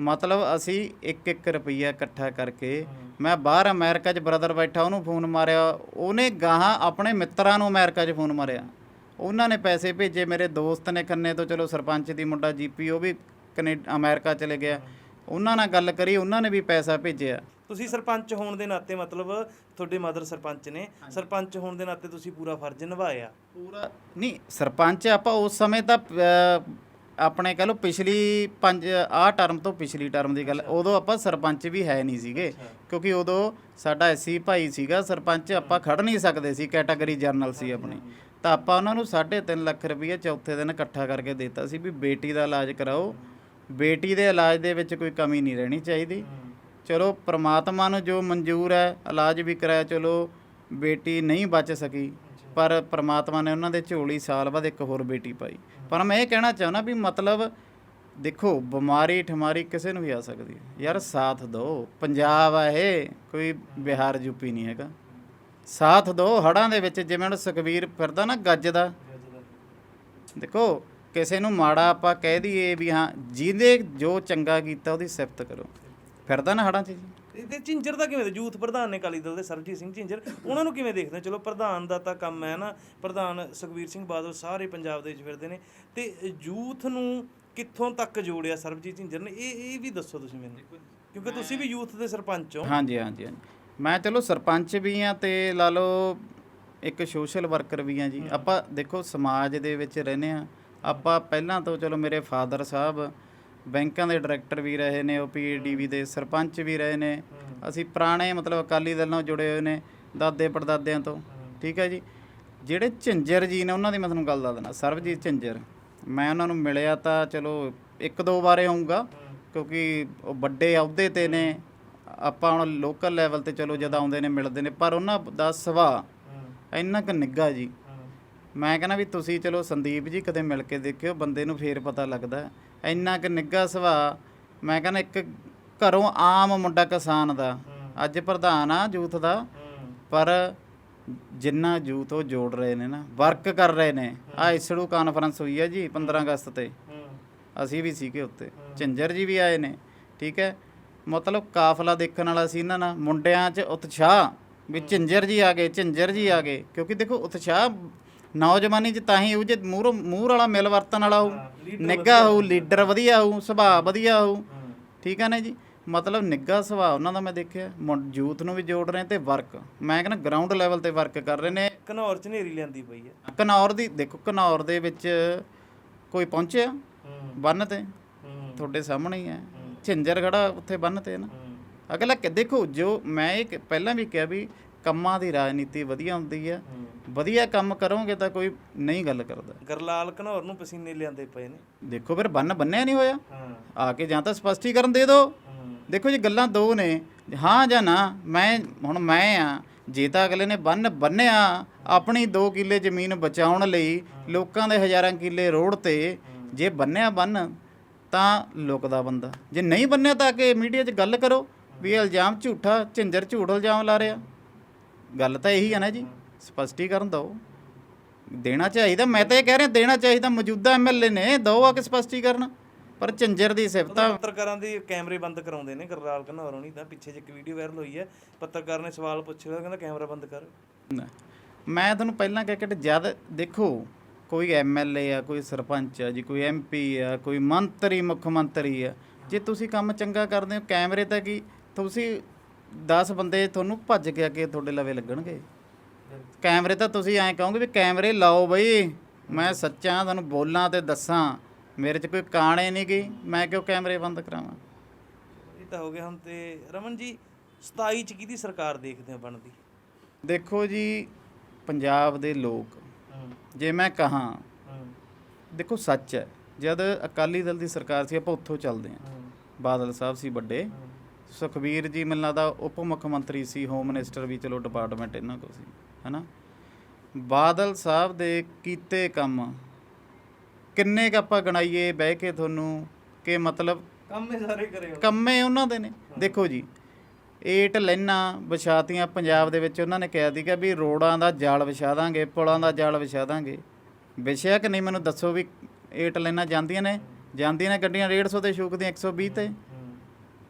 ਮਤਲਬ ਅਸੀਂ 1-1 ਰੁਪਈਆ ਇਕੱਠਾ ਕਰਕੇ ਮੈਂ ਬਾਹਰ ਅਮਰੀਕਾ 'ਚ ਬ੍ਰਦਰ ਬੈਠਾ ਉਹਨੂੰ ਫੋਨ ਮਾਰਿਆ ਉਹਨੇ ਗਾਹਾਂ ਆਪਣੇ ਮਿੱਤਰਾਂ ਨੂੰ ਅਮਰੀਕਾ 'ਚ ਫੋਨ ਮਾਰਿਆ। ਉਹਨਾਂ ਨੇ ਪੈਸੇ ਭੇਜੇ ਮੇਰੇ ਦੋਸਤ ਨੇ ਖੰਨੇ ਤੋਂ ਚਲੋ ਸਰਪੰਚ ਦੀ ਮੁੰਡਾ ਜੀਪੀ ਉਹ ਵੀ ਕਨੇ ਅਮਰੀਕਾ ਚਲੇ ਗਿਆ। ਉਹਨਾਂ ਨਾਲ ਗੱਲ ਕਰੀ ਉਹਨਾਂ ਨੇ ਵੀ ਪੈਸਾ ਭੇਜਿਆ। ਤੁਸੀਂ ਸਰਪੰਚ ਹੋਣ ਦੇ ਨਾਤੇ ਮਤਲਬ ਤੁਹਾਡੇ ਮਦਰ ਸਰਪੰਚ ਨੇ ਸਰਪੰਚ ਹੋਣ ਦੇ ਨਾਤੇ ਤੁਸੀਂ ਪੂਰਾ ਫਰਜ਼ ਨਿਭਾਇਆ। ਪੂਰਾ ਨਹੀਂ ਸਰਪੰਚ ਆਪਾਂ ਉਸ ਸਮੇਂ ਤਾਂ ਆਪਣੇ ਕਹ ਲਓ ਪਿਛਲੀ ਪੰਜ ਆਹ ਟਰਮ ਤੋਂ ਪਿਛਲੀ ਟਰਮ ਦੀ ਗੱਲ ਉਦੋਂ ਆਪਾਂ ਸਰਪੰਚ ਵੀ ਹੈ ਨਹੀਂ ਸੀਗੇ। ਕਿਉਂਕਿ ਉਦੋਂ ਸਾਡਾ ਐਸੀ ਭਾਈ ਸੀਗਾ ਸਰਪੰਚ ਆਪਾਂ ਖੜ ਨਹੀਂ ਸਕਦੇ ਸੀ ਕੈਟਾਗਰੀ ਜਰਨਲ ਸੀ ਆਪਣੀ। ਤਾਂ ਆਪਾਂ ਉਹਨਾਂ ਨੂੰ 3.5 ਲੱਖ ਰੁਪਏ ਚੌਥੇ ਦਿਨ ਇਕੱਠਾ ਕਰਕੇ ਦਿੱਤਾ ਸੀ ਵੀ ਬੇਟੀ ਦਾ ਇਲਾਜ ਕਰਾਓ। ਬੇਟੀ ਦੇ ਇਲਾਜ ਦੇ ਵਿੱਚ ਕੋਈ ਕਮੀ ਨਹੀਂ ਰਹਿਣੀ ਚਾਹੀਦੀ। ਚਲੋ ਪ੍ਰਮਾਤਮਾ ਨੂੰ ਜੋ ਮਨਜ਼ੂਰ ਹੈ, ਇਲਾਜ ਵੀ ਕਰਾਇਆ, ਚਲੋ ਬੇਟੀ ਨਹੀਂ ਬਚ ਸਕੀ। ਪਰ ਪ੍ਰਮਾਤਮਾ ਨੇ ਉਹਨਾਂ ਦੇ ਝੋਲੀ ਸਾਲ ਬਾਅਦ ਇੱਕ ਹੋਰ ਬੇਟੀ ਪਾਈ। ਪਰ ਮੈਂ ਇਹ ਕਹਿਣਾ ਚਾਹੁੰਦਾ ਵੀ ਮਤਲਬ ਦੇਖੋ, ਬਿਮਾਰੀ ਠਮਾਰੀ ਕਿਸੇ ਨੂੰ ਵੀ ਆ ਸਕਦੀ ਹੈ। ਯਾਰ ਸਾਥ ਦਿਓ ਪੰਜਾਬ ਆ ਇਹ, ਕੋਈ ਬਿਹਾਰ ਯੂਪੀ ਨਹੀਂ ਹੈਗਾ। ਸਾਥ ਦਿਓ ਹੜਾਂ ਦੇ ਵਿੱਚ, ਜਿਵੇਂ ਹੁਣ ਸੁਖਵੀਰ ਫਿਰਦਾ ਨਾ ਗੱਜ ਦਾ। ਦੇਖੋ, ਕਿਸੇ ਨੂੰ ਮਾੜਾ ਆਪਾਂ ਕਹਿ ਦਈਏ ਵੀ ਹਾਂ, ਜਿਹਦੇ ਜੋ ਚੰਗਾ ਕੀਤਾ ਉਹਦੀ ਸਿਫਤ ਕਰੋ। ਫਿਰਦਾ ਨਾ ਹੜਾਂ 'ਚ ਜੀ। ਤੇ- ਤੇ ਝਿੰਜਰ ਦਾ ਕਿਵੇਂ ਯੂਥ ਪ੍ਰਧਾਨ ਨੇ ਅਕਾਲੀ ਦਲ ਦੇ ਸਰਬਜੀਤ ਸਿੰਘ ਝਿੰਜਰ ਉਹਨਾਂ ਨੂੰ ਕਿਵੇਂ ਦੇਖਦੇ ਹੋ? ਚਲੋ ਪ੍ਰਧਾਨ ਦਾ ਤਾਂ ਕੰਮ ਹੈ ਨਾ ਪ੍ਰਧਾਨ ਸੁਖਵੀਰ ਸਿੰਘ ਬਾਦਲ ਸਾਰੇ ਪੰਜਾਬ ਦੇ ਵਿੱਚ ਫਿਰਦੇ ਨੇ ਤੇ ਯੂਥ ਨੂੰ ਕਿੱਥੋਂ ਤੱਕ ਜੋੜਿਆ ਸਰਬਜੀਤ ਝਿੰਜਰ ਨੇ? ਇਹ ਇਹ ਵੀ ਦੱਸੋ ਤੁਸੀਂ ਮੈਨੂੰ। ਕਿਉਂਕਿ ਤੁਸੀਂ ਵੀ ਯੂਥ ਦੇ ਸਰਪੰਚ ਹੋ। ਹਾਂਜੀ ਹਾਂਜੀ ਹਾਂਜੀ। ਮੈਂ ਚਲੋ ਸਰਪੰਚ ਵੀ ਆ ਤੇ ਲਾ ਲਓ ਇੱਕ ਸੋਸ਼ਲ ਵਰਕਰ ਵੀ ਆ ਜੀ। ਆਪਾਂ ਦੇਖੋ ਸਮਾਜ ਦੇ ਵਿੱਚ ਰਹਿੰਦੇ ਆ ਆਪਾਂ ਪਹਿਲਾਂ ਤੋਂ ਚਲੋ ਮੇਰੇ ਫਾਦਰ ਸਾਹਿਬ ਬੈਂਕਾਂ ਦੇ ਡਾਇਰੈਕਟਰ ਵੀ ਰਹੇ ਨੇ, ਉਹ ਪੀਡੀਵੀ ਦੇ ਸਰਪੰਚ ਵੀ ਰਹੇ ਨੇ। ਅਸੀਂ ਪੁਰਾਣੇ ਮਤਲਬ ਅਕਾਲੀ ਦਲ ਨਾਲ ਜੁੜੇ ਹੋਏ ਨੇ, ਦਾਦੇ ਪੜਦਾਦਿਆਂ ਤੋਂ। ਠੀਕ ਹੈ ਜੀ? ਜਿਹੜੇ ਝਿੰਜਰ ਜੀ ਨੇ, ਉਹਨਾਂ ਦੀ ਮੈਂ ਤੁਹਾਨੂੰ ਗੱਲ ਦੱਸ ਦਿੰਦਾ, ਸਰਬਜੀਤ ਝਿੰਜਰ। ਮੈਂ ਉਹਨਾਂ ਨੂੰ ਮਿਲਿਆ ਤਾਂ ਚਲੋ ਇੱਕ ਦੋ ਵਾਰੇ ਆਉਂਗਾ ਕਿਉਂਕਿ ਉਹ ਵੱਡੇ ਅਹੁਦੇ ਤੇ ਨੇ। ਆਪਾਂ ਹੁਣ ਲੋਕਲ ਲੈਵਲ ਤੇ ਚਲੋ ਜਦ ਆਉਂਦੇ ਨੇ, ਮਿਲਦੇ ਨੇ, ਪਰ ਉਹਨਾਂ ਦਾ ਸੁਭਾਅ ਇੰਨਾ ਕੁ ਨਿੱਘਾ ਜੀ। ਮੈਂ ਕਹਿੰਦਾ ਵੀ ਤੁਸੀਂ ਚਲੋ ਸੰਦੀਪ ਜੀ ਕਦੇ ਮਿਲ ਕੇ ਦੇਖਿਓ, ਬੰਦੇ ਨੂੰ ਫੇਰ ਪਤਾ ਲੱਗਦਾ। ਇੰਨਾ ਕੁ ਨਿੱਘਾ ਸੁਭਾਅ ਮੈਂ ਕਹਿੰਦਾ ਇੱਕ ਘਰੋਂ ਆਮ ਮੁੰਡਾ ਕਿਸਾਨ ਦਾ ਅੱਜ ਪ੍ਰਧਾਨ ਆ ਯੂਥ ਦਾ ਪਰ ਜਿੰਨਾ ਯੂਥ ਉਹ ਜੋੜ ਰਹੇ ਨੇ ਨਾ ਵਰਕ ਕਰ ਰਹੇ ਨੇ। ਆ ਇਸੜੂ ਕਾਨਫਰੰਸ ਹੋਈ ਹੈ ਜੀ 15 ਅਗਸਤ ਤੇ। ਅਸੀਂ ਵੀ ਸੀਗੇ ਉੱਤੇ ਝੰਜਰ ਜੀ ਵੀ ਆਏ ਨੇ ਠੀਕ ਹੈ? ਮਤਲਬ ਕਾਫਲਾ ਦੇਖਣ ਵਾਲਾ ਸੀ ਇਹਨਾਂ ਨਾਲ। ਮੁੰਡਿਆਂ 'ਚ ਉਤਸ਼ਾਹ ਵੀ ਝੰਜਰ ਜੀ ਆ ਗਏ ਝੰਜਰ ਜੀ ਆ ਗਏ। ਕਿਉਂਕਿ ਦੇਖੋ ਉਤਸ਼ਾਹ ਨੌਜਵਾਨੀ 'ਚ ਤਾਂ ਹੀ ਉਹ ਜੇ ਮੂਹਰੋਂ ਮੂਹਰ ਵਾਲਾ ਮਿਲ ਵਰਤਨ ਵਾਲਾ ਹਾਂ, ਨਿੱਘਾ ਹੋਊ ਲੀਡਰ ਵਧੀਆ ਹੋਊ ਸੁਭਾਅ ਵਧੀਆ ਹੋਊ। ਠੀਕ ਆ ਨਾ ਜੀ? ਮਤਲਬ ਨਿੱਘਾ ਸੁਭਾਅ ਉਹਨਾਂ ਦਾ ਮੈਂ ਦੇਖਿਆ। ਯੂਥ ਨੂੰ ਵੀ ਜੋੜ ਰਹੇ ਤੇ ਵਰਕ ਮੈਂ ਕਹਿੰਦਾ ਗਰਾਊਂਡ ਲੈਵਲ ਤੇ ਵਰਕ ਕਰ ਰਹੇ ਨੇ। ਘਨੌਰ ਚ ਨੇਰੀ ਲੈਂਦੀ ਪਈ ਹੈ ਘਨੌਰ ਦੀ ਦੇਖੋ ਘਨੌਰ ਦੇ ਵਿੱਚ ਕੋਈ ਪਹੁੰਚਿਆ? ਹੂੰ। ਬੰਨ ਤੇ। ਹੂੰ। ਤੁਹਾਡੇ ਸਾਹਮਣੇ ਹੀ ਹੈ। ਝਿੰਜਰ ਖੜਾ ਉੱਥੇ ਬੰਨ ਤੇ ਨਾ। ਅਗਲਾ ਕਿ ਦੇਖੋ ਜੋ ਮੈਂ ਇਹ ਪਹਿਲਾਂ ਵੀ ਕਿਹਾ ਵੀ ਕੰਮਾਂ ਦੀ ਰਾਜਨੀਤੀ ਵਧੀਆ ਹੁੰਦੀ ਆ। ਵਧੀਆ ਕੰਮ ਕਰੋਗੇ ਤਾਂ ਕੋਈ ਨਹੀਂ ਗੱਲ ਕਰਦਾ। ਗਰਲਾਲ ਘਨੌਰ ਨੂੰ ਪਸੀਨੇ ਲਿਆਂਦੇ ਪਏ ਨੇ। ਦੇਖੋ ਫਿਰ ਬੰਨ ਬੰਨਿਆ ਨਹੀਂ ਹੋਇਆ। ਆ ਕੇ ਜਾਂ ਤਾਂ ਸਪਸ਼ਟੀਕਰਨ ਦੇ ਦਿਓ ਦੇਖੋ ਜੀ ਗੱਲਾਂ ਦੋ ਨੇ। ਹਾਂ ਜਾਂ ਨਾ ਮੈਂ ਹੁਣ ਮੈਂ ਆ ਜੇ ਤਾਂ ਅਗਲੇ ਨੇ ਬੰਨ ਬੰਨਿਆ ਆਪਣੀ 2 ਕਿੱਲੇ ਜ਼ਮੀਨ ਬਚਾਉਣ ਲਈ ਲੋਕਾਂ ਦੇ ਹਜ਼ਾਰਾਂ ਕਿੱਲੇ ਰੋਡ ਤੇ ਜੇ ਬੰਨਿਆ ਬੰਨ ਤਾਂ ਲੁਕਦਾ ਬੰਦਾ। ਜੇ ਨਹੀਂ ਬੰਨਿਆ ਤਾਂ ਕਿ ਮੀਡੀਆ 'ਚ ਗੱਲ ਕਰੋ ਵੀ ਇਲਜ਼ਾਮ ਝੂਠਾ ਝਿੰਜਰ ਝੂਠ ਇਲਜ਼ਾਮ ਲਾ ਰਿਹਾ। ਗੱਲ ਤਾਂ ਇਹੀ ਹੈ ਨਾ ਜੀ ਸਪਸ਼ਟੀਕਰਨ ਦਿਓ। ਦੇਣਾ ਚਾਹੀਦਾ ਮੈਂ ਤਾਂ ਇਹ ਕਹਿ ਰਿਹਾ ਦੇਣਾ ਚਾਹੀਦਾ ਮੌਜੂਦਾ ਐਮਐਲਏ ਨੇ ਦਿਓ ਆ ਕੇ ਸਪਸ਼ਟੀਕਰਨ। ਪਰ ਝੰਜਰ ਦੀ ਸਿਫਤਾਂ ਪੱਤਰਕਾਰਾਂ ਦੇ ਕੈਮਰੇ ਬੰਦ ਕਰਾਉਂਦੇ ਨੇ ਗਰਲਾਲ ਘਨੌਰ ਹੋਣੀ ਤਾਂ ਪਿੱਛੇ ਜੇ ਇੱਕ ਵੀਡੀਓ ਵਾਇਰਲ ਹੋਈ ਹੈ ਪੱਤਰਕਾਰ ਨੇ ਸਵਾਲ ਪੁੱਛਿਆ ਕਹਿੰਦਾ ਕੈਮਰਾ ਬੰਦ ਕਰ। ਮੈਂ ਤੁਹਾਨੂੰ ਪਹਿਲਾਂ ਕਹਿ ਕੇ ਜਦ ਦੇਖੋ ਕੋਈ ਐਮਐਲਏ ਆ ਕੋਈ ਸਰਪੰਚ ਆ ਜੀ ਕੋਈ ਐਮਪੀ ਆ ਕੋਈ ਮੰਤਰੀ ਮੁੱਖ ਮੰਤਰੀ ਆ ਜੇ ਤੁਸੀਂ ਕੰਮ ਚੰਗਾ ਕਰਦੇ ਹੋ ਕੈਮਰੇ ਤਾਂ ਕੀ ਤੁਸੀਂ 10 ਬੰਦੇ ਤੁਹਾਨੂੰ ਭੱਜ ਕੇ ਅੱਗੇ ਤੁਹਾਡੇ ਲਵੇ ਲੱਗਣਗੇ। ਕੈਮਰੇ ਤਾਂ ਤੁਸੀਂ ਐਂ ਕਹੋਗੇ ਵੀ ਕੈਮਰੇ ਲਾਓ ਬਈ ਮੈਂ ਸੱਚਾ ਤੁਹਾਨੂੰ ਬੋਲਾਂ ਤੇ ਦੱਸਾਂ ਮੇਰੇ 'ਚ ਕੋਈ ਕਾਣੇ ਨਹੀਂ ਗਈ ਮੈਂ ਕਿਉਂ ਕੈਮਰੇ ਬੰਦ ਕਰਾਵਾਂ? ਇਹ ਤਾਂ ਹੋ ਗਿਆ ਹੁਣ ਤੇ ਰਮਨ ਜੀ 27 ਚ ਕਿਹਦੀ ਸਰਕਾਰ ਦੇਖਦੇ ਹੋ ਬਣਦੀ? ਦੇਖੋ ਜੀ ਪੰਜਾਬ ਦੇ ਲੋਕ ਜੇ ਮੈਂ ਕਹਾਂ ਦੇਖੋ ਸੱਚ ਹੈ ਜਦ ਅਕਾਲੀ ਦਲ ਦੀ ਸਰਕਾਰ ਸੀ ਆਪਾਂ ਉੱਥੋਂ ਚੱਲਦੇ ਹਾਂ। ਬਾਦਲ ਸਾਹਿਬ ਸੀ ਵੱਡੇ ਸੁਖਬੀਰ ਜੀ ਮੈਨੂੰ ਲੱਗਦਾ ਉਪ ਮੁੱਖ ਮੰਤਰੀ ਸੀ ਹੋਮ ਮਿਨਿਸਟਰ ਵੀ ਚਲੋ ਡਿਪਾਰਟਮੈਂਟ ਇਹਨਾਂ ਕੋਲ ਸੀ ਹਨਾ? ਬਾਦਲ ਸਾਹਿਬ ਦੇ ਕੀਤੇ ਕੰਮ ਕਿੰਨੇ ਕ ਆਪਾਂ ਗਣਾਈਏ ਬਹਿ ਕੇ ਤੁਹਾਨੂੰ ਕਿ ਮਤਲਬ ਕੰਮ ਸਾਰੇ ਕਰੇ ਕੰਮੇ ਉਹਨਾਂ ਦੇ ਨੇ। ਦੇਖੋ ਜੀ ਏਟ ਲੈਣਾ ਵਿਛਾਤੀਆਂ ਪੰਜਾਬ ਦੇ ਵਿੱਚ ਉਹਨਾਂ ਨੇ ਕਿਹਾ ਸੀਗਾ ਵੀ ਰੋਡਾਂ ਦਾ ਜਾਲ ਵਿਛਾ ਦਾਂਗੇ ਪੁਲਾਂ ਦਾ ਜਾਲ ਵਿਛਾ ਦਾਂਗੇ। ਵਿਛਿਆ ਕਿ ਨਹੀਂ ਮੈਨੂੰ ਦੱਸੋ ਵੀ ਏਟ ਲੈਣਾ ਜਾਂਦੀਆਂ ਨੇ? ਜਾਂਦੀਆਂ ਨੇ ਗੱਡੀਆਂ 150 ਤੇ ਸ਼ੂਕਦੀਆਂ 120 ਤੇ।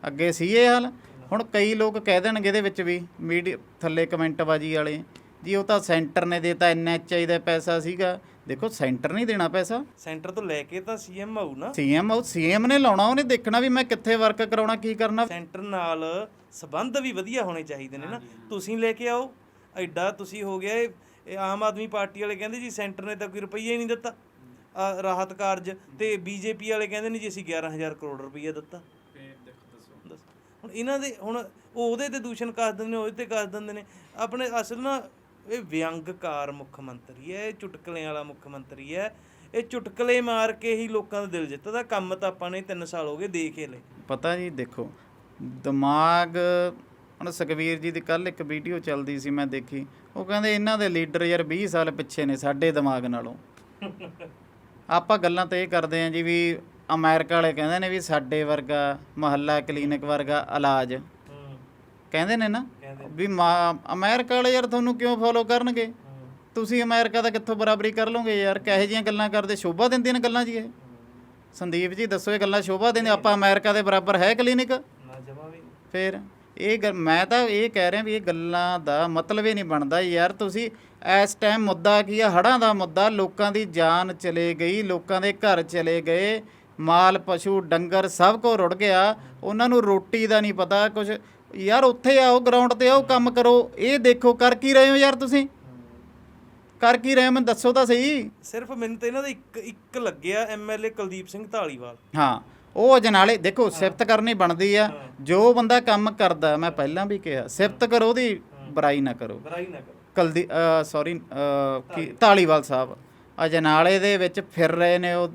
ਅੱਗੇ ਸੀ ਇਹ ਹਾਲ। ਹੁਣ ਕਈ ਲੋਕ ਕਹਿ ਦੇਣਗੇ ਇਹਦੇ ਵਿੱਚ ਵੀ ਮੀਡੀਆ ਥੱਲੇ ਕਮੈਂਟ ਬਾਜੀ ਵਾਲੇ ਜੀ ਉਹ ਤਾਂ ਸੈਂਟਰ ਨੇ ਦੇਤਾ ਐਨਐਚਆਈ ਦਾ ਪੈਸਾ ਸੀਗਾ। ਦੇਖੋ ਸੈਂਟਰ ਨਹੀਂ ਦੇਣਾ ਪੈਸਾ। ਸੈਂਟਰ ਤੋਂ ਲੈ ਕੇ ਤਾਂ ਸੀਐਮ ਆਊ ਨਾ। ਸੀਐਮ ਉਹ ਸੀਐਮ ਨੇ ਲਾਉਣਾ ਉਹਨੇ ਦੇਖਣਾ ਵੀ ਮੈਂ ਕਿੱਥੇ ਵਰਕ ਕਰਾਉਣਾ ਕੀ ਕਰਨਾ। ਸੈਂਟਰ ਨਾਲ ਸਬੰਧ ਵੀ ਵਧੀਆ ਹੋਣੇ ਚਾਹੀਦੇ ਨੇ ਨਾ। ਤੁਸੀਂ ਲੈ ਕੇ ਆਓ ਐਡਾ ਤੁਸੀਂ ਹੋ ਗਿਆ ਇਹ ਆਮ ਆਦਮੀ ਪਾਰਟੀ ਵਾਲੇ ਕਹਿੰਦੇ ਜੀ ਸੈਂਟਰ ਨੇ ਤਾਂ ਕੋਈ ਰੁਪਈਆ ਹੀ ਨਹੀਂ ਦਿੱਤਾ। ਰਾਹਤ ਕਾਰਜ ਤੇ ਬੀਜੇਪੀ ਵਾਲੇ ਕਹਿੰਦੇ ਨੇ ਜੀ ਅਸੀਂ 11000 ਕਰੋੜ ਰੁਪਈਆ ਦਿੱਤਾ। ਹੁਣ ਇਹਨਾਂ ਦੇ ਹੁਣ ਉਹ ਉਹਦੇ ਤੇ ਦੂਸ਼ਣ ਕਰ ਦਿੰਦੇ ਨੇ ਉਹਦੇ ਤੇ ਕਰ ਦਿੰਦੇ ਨੇ। ਆਪਣੇ ਅਸਲ ਨਾ ਇਹ ਵਿਅੰਗਕਾਰ ਮੁੱਖ ਮੰਤਰੀ ਹੈ ਇਹ ਚੁਟਕਲੇ ਵਾਲਾ ਮੁੱਖ ਮੰਤਰੀ ਹੈ। ਇਹ ਚੁਟਕਲੇ ਮਾਰ ਕੇ ਹੀ ਲੋਕਾਂ ਦਾ ਦਿਲ ਜਿੱਤਦਾ ਕੰਮ ਤਾਂ ਆਪਾਂ ਨੇ 3 ਸਾਲ ਹੋ ਗਏ ਦੇਖ ਹੀ ਲਏ। ਪਤਾ ਜੀ ਦੇਖੋ ਦਿਮਾਗ ਹੁਣ ਸੁਖਵੀਰ ਜੀ ਦੀ ਕੱਲ ਇੱਕ ਵੀਡੀਓ ਚੱਲਦੀ ਸੀ ਮੈਂ ਦੇਖੀ। ਉਹ ਕਹਿੰਦੇ ਇਹਨਾਂ ਦੇ ਲੀਡਰ ਯਾਰ 20 ਸਾਲ ਪਿੱਛੇ ਨੇ ਸਾਡੇ ਦਿਮਾਗ ਨਾਲੋਂ। ਆਪਾਂ ਗੱਲਾਂ ਤਾਂ ਇਹ ਕਰਦੇ ਆਂ ਜੀ ਵੀ ਅਮਰੀਕਾ ਵਾਲੇ ਕਹਿੰਦੇ ਨੇ ਵੀ ਸਾਡੇ ਵਰਗਾ ਮਹੱਲਾ ਕਲੀਨਿਕ ਵਰਗਾ ਇਲਾਜ। ਕਹਿੰਦੇ ਨੇ ਨਾ। ਵੀ ਅਮਰੀਕਾ ਵਾਲੇ ਯਾਰ ਤੁਹਾਨੂੰ ਕਿਉਂ ਫੋਲੋ ਕਰਨਗੇ? ਤੁਸੀਂ ਅਮਰੀਕਾ ਦਾ ਕਿੱਥੋਂ ਬਰਾਬਰੀ ਕਰ ਲਓਗੇ ਯਾਰ? ਕਿਹੋ ਜਿਹੀਆਂ ਗੱਲਾਂ ਕਰਦੇ? ਸ਼ੋਭਾ ਦਿੰਦੀਆਂ ਨੇ ਗੱਲਾਂ ਜੀ ਇਹ। ਸੰਦੀਪ ਜੀ ਦੱਸੋ ਇਹ ਗੱਲਾਂ ਸ਼ੋਭਾ ਦਿੰਦੇ? ਆਪਾਂ ਅਮਰੀਕਾ ਦੇ ਬਰਾਬਰ ਹੈ ਕਲੀਨਿਕ? ਨਾ ਜਮਾ ਵੀ। ਨਹੀਂ। ਫਿਰ ਇਹ ਮੈਂ ਤਾਂ ਇਹ ਕਹਿ ਰਿਹਾ ਵੀ ਇਹ ਗੱਲਾਂ ਦਾ ਮਤਲਬ ਹੀ ਨਹੀਂ ਬਣਦਾ ਯਾਰ। ਤੁਸੀਂ ਇਸ ਟਾਈਮ ਮੁੱਦਾ ਕੀ ਆ? ਹੜਾਂ ਦਾ ਮੁੱਦਾ। ਲੋਕਾਂ ਦੀ ਜਾਨ ਚਲੇ ਗਈ ਲੋਕਾਂ ਦੇ ਘਰ ਚਲੇ ਗਏ। ਮਾਲ ਪਸ਼ੂ ਡੰਗਰ ਸਭ ਕੋ ਰੁੜ ਗਿਆ। ਉਹਨਾਂ ਨੂੰ ਰੋਟੀ ਦਾ ਨਹੀਂ ਪਤਾ। ਕੁਝ ਯਾਰ ਉੱਥੇ ਆਓ ਗਰਾਊਂਡ ਤੇ ਆਓ ਕੰਮ ਕਰੋ। ਇਹ ਦੇਖੋ ਕਰ ਕੀ ਰਹੇ ਹੋ ਯਾਰ ਤੁਸੀਂ? ਕਰ ਕੀ ਰਹੇ ਹੋ? ਮੈਨੂੰ ਦੱਸੋ ਤਾਂ ਸਹੀ। ਸਿਰਫ ਮੈਨੂੰ ਤਾਂ ਇਹਨਾਂ ਦਾ ਇੱਕ ਇੱਕ ਲੱਗਿਆ ਐਮਐਲਏ ਕੁਲਦੀਪ ਸਿੰਘ ਢਾਲੀਵਾਲ ਹਾਂ ਉਹ ਅਜਨਾਲੇ ਦੇਖੋ ਸਿਫਤ ਕਰਨੀ ਬਣਦੀ ਆ। ਜੋ ਬੰਦਾ ਕੰਮ ਕਰਦਾ ਮੈਂ ਪਹਿਲਾਂ ਵੀ ਕਿਹਾ ਸਿਫਤ ਕਰੋ ਉਹਦੀ ਬੁਰਾਈ ਨਾ ਕਰੋ। ਬੁਰਾਈ ਨਾ ਕਰੋ। ਕਲਦੀ ਸੌਰੀ ਕੀ ਢਾਲੀਵਾਲ ਸਾਹਿਬ। ਅਜਨਾਲੇ ਦੇ ਵਿੱਚ ਫਿਰ ਰਹੇ ਨੇ ਉਹ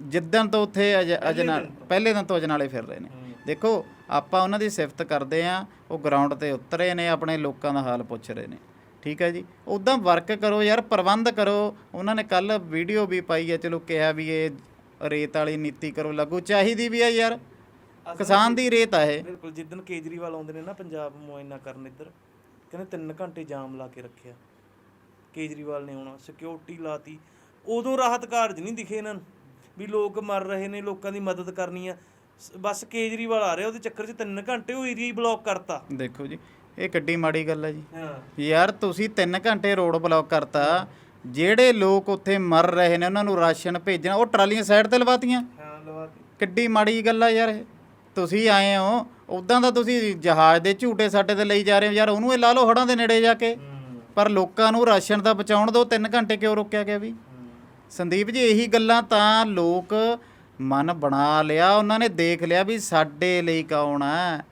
ਜਿੱਦਣ ਤੋਂ ਉੱਥੇ ਅਜ- ਅਜਨਾ ਪਹਿਲੇ ਦਿਨ ਤੋਂ ਅਜਨਾਲੇ ਫਿਰ ਰਹੇ ਨੇ। ਦੇਖੋ ਆਪਾਂ ਉਹਨਾਂ ਦੀ ਸਿਫਤ ਕਰਦੇ ਆ ਉਹ ਗਰਾਊਂਡ ਤੇ ਉਤਰੇ ਨੇ ਆਪਣੇ ਲੋਕਾਂ ਦਾ ਹਾਲ ਪੁੱਛ ਰਹੇ ਨੇ। ਠੀਕ ਹੈ ਜੀ? ਉਦਾਂ ਵਰਕ ਕਰੋ ਯਾਰ ਪ੍ਰਬੰਧ ਕਰੋ। ਉਹਨਾਂ ਨੇ ਕੱਲ ਵੀਡੀਓ ਵੀ ਪਾਈ ਹੈ ਚਲੋ ਕਿਹਾ ਵੀ ਇਹ ਰੇਤ ਵਾਲੀ ਨੀਤੀ ਕਰੋ ਲੱਗੂ ਚਾਹੀਦੀ ਵੀ ਹੈ ਯਾਰ। ਕਿਸਾਨ ਦੀ ਰੇਤ ਆ ਇਹ। ਬਿਲਕੁਲ ਜਿੱਦਣ ਕੇਜਰੀਵਾਲ ਆਉਂਦੇ ਨੇ ਨਾ ਪੰਜਾਬ ਮੁਆਇਨਾ ਕਰਨ ਇੱਧਰ ਕਹਿੰਦੇ 3 ਘੰਟੇ ਜਾਮ ਲਾ ਕੇ ਰੱਖਿਆ। ਕੇਜਰੀਵਾਲ ਨੇ ਆਉਣਾ ਸਿਕਿਉਰਿਟੀ ਲਾਤੀ ਉਦੋਂ ਰਾਹਤ ਕਾਰਜ ਨਹੀਂ ਦਿਖੇ ਇਹਨਾਂ ਨੂੰ ਵੀ ਲੋਕ ਮਰ ਰਹੇ ਨੇ ਲੋਕਾਂ ਦੀ ਮਦਦ ਕਰਨੀ ਆ। ਬਸ ਕੇਜਰੀਵਾਲ ਆ ਰਿਹਾ ਉਹਦੇ ਚੱਕਰ 'ਚ 3 ਘੰਟੇ ਉਹ ਏਰੀਆ ਹੀ ਬਲੌਕ ਕਰਤਾ। ਦੇਖੋ ਜੀ ਇਹ ਕਿੱਡੀ ਮਾੜੀ ਗੱਲ ਹੈ ਜੀ। ਹਾਂ। ਯਾਰ ਤੁਸੀਂ 3 ਘੰਟੇ ਰੋਡ ਬਲੌਕ ਕਰਤਾ ਜਿਹੜੇ ਲੋਕ ਉੱਥੇ ਮਰ ਰਹੇ ਨੇ ਉਹਨਾਂ ਨੂੰ ਰਾਸ਼ਨ ਭੇਜਣਾ ਉਹ ਟਰਾਲੀਆਂ ਸਾਈਡ ਤੇ ਲਵਾਤੀਆਂ। ਹਾਂ ਲਵਾਤੀ। ਕਿੱਡੀ ਮਾੜੀ ਗੱਲ ਆ ਯਾਰ ਇਹ। ਤੁਸੀਂ ਆਏ ਹੋ ਉਦਾਂ ਦਾ ਤੁਸੀਂ ਜਹਾਜ਼ ਦੇ ਝੂਟੇ ਸਾਡੇ ਤੇ ਲਈ ਜਾ ਰਹੇ ਹੋ ਯਾਰ ਉਹਨੂੰ ਇਹ ਲਾ ਲਓ ਹੜਾਂ ਦੇ ਨੇੜੇ ਜਾ ਕੇ। ਪਰ ਲੋਕਾਂ ਨੂੰ ਰਾਸ਼ਨ ਦਾ ਬਚਾਉਣ ਦੋ 3 ਘੰਟੇ ਕਿਉਂ ਰੋਕਿਆ ਗਿਆ ਵੀ? ਸੰਦੀਪ ਜੀ, ਇਹੀ ਗੱਲਾਂ ਤਾਂ ਲੋਕ ਮਨ ਬਣਾ ਲਿਆ, ਉਹਨਾਂ ਨੇ ਦੇਖ ਲਿਆ ਵੀ ਸਾਡੇ ਲਈ ਕੌਣ ਹੈ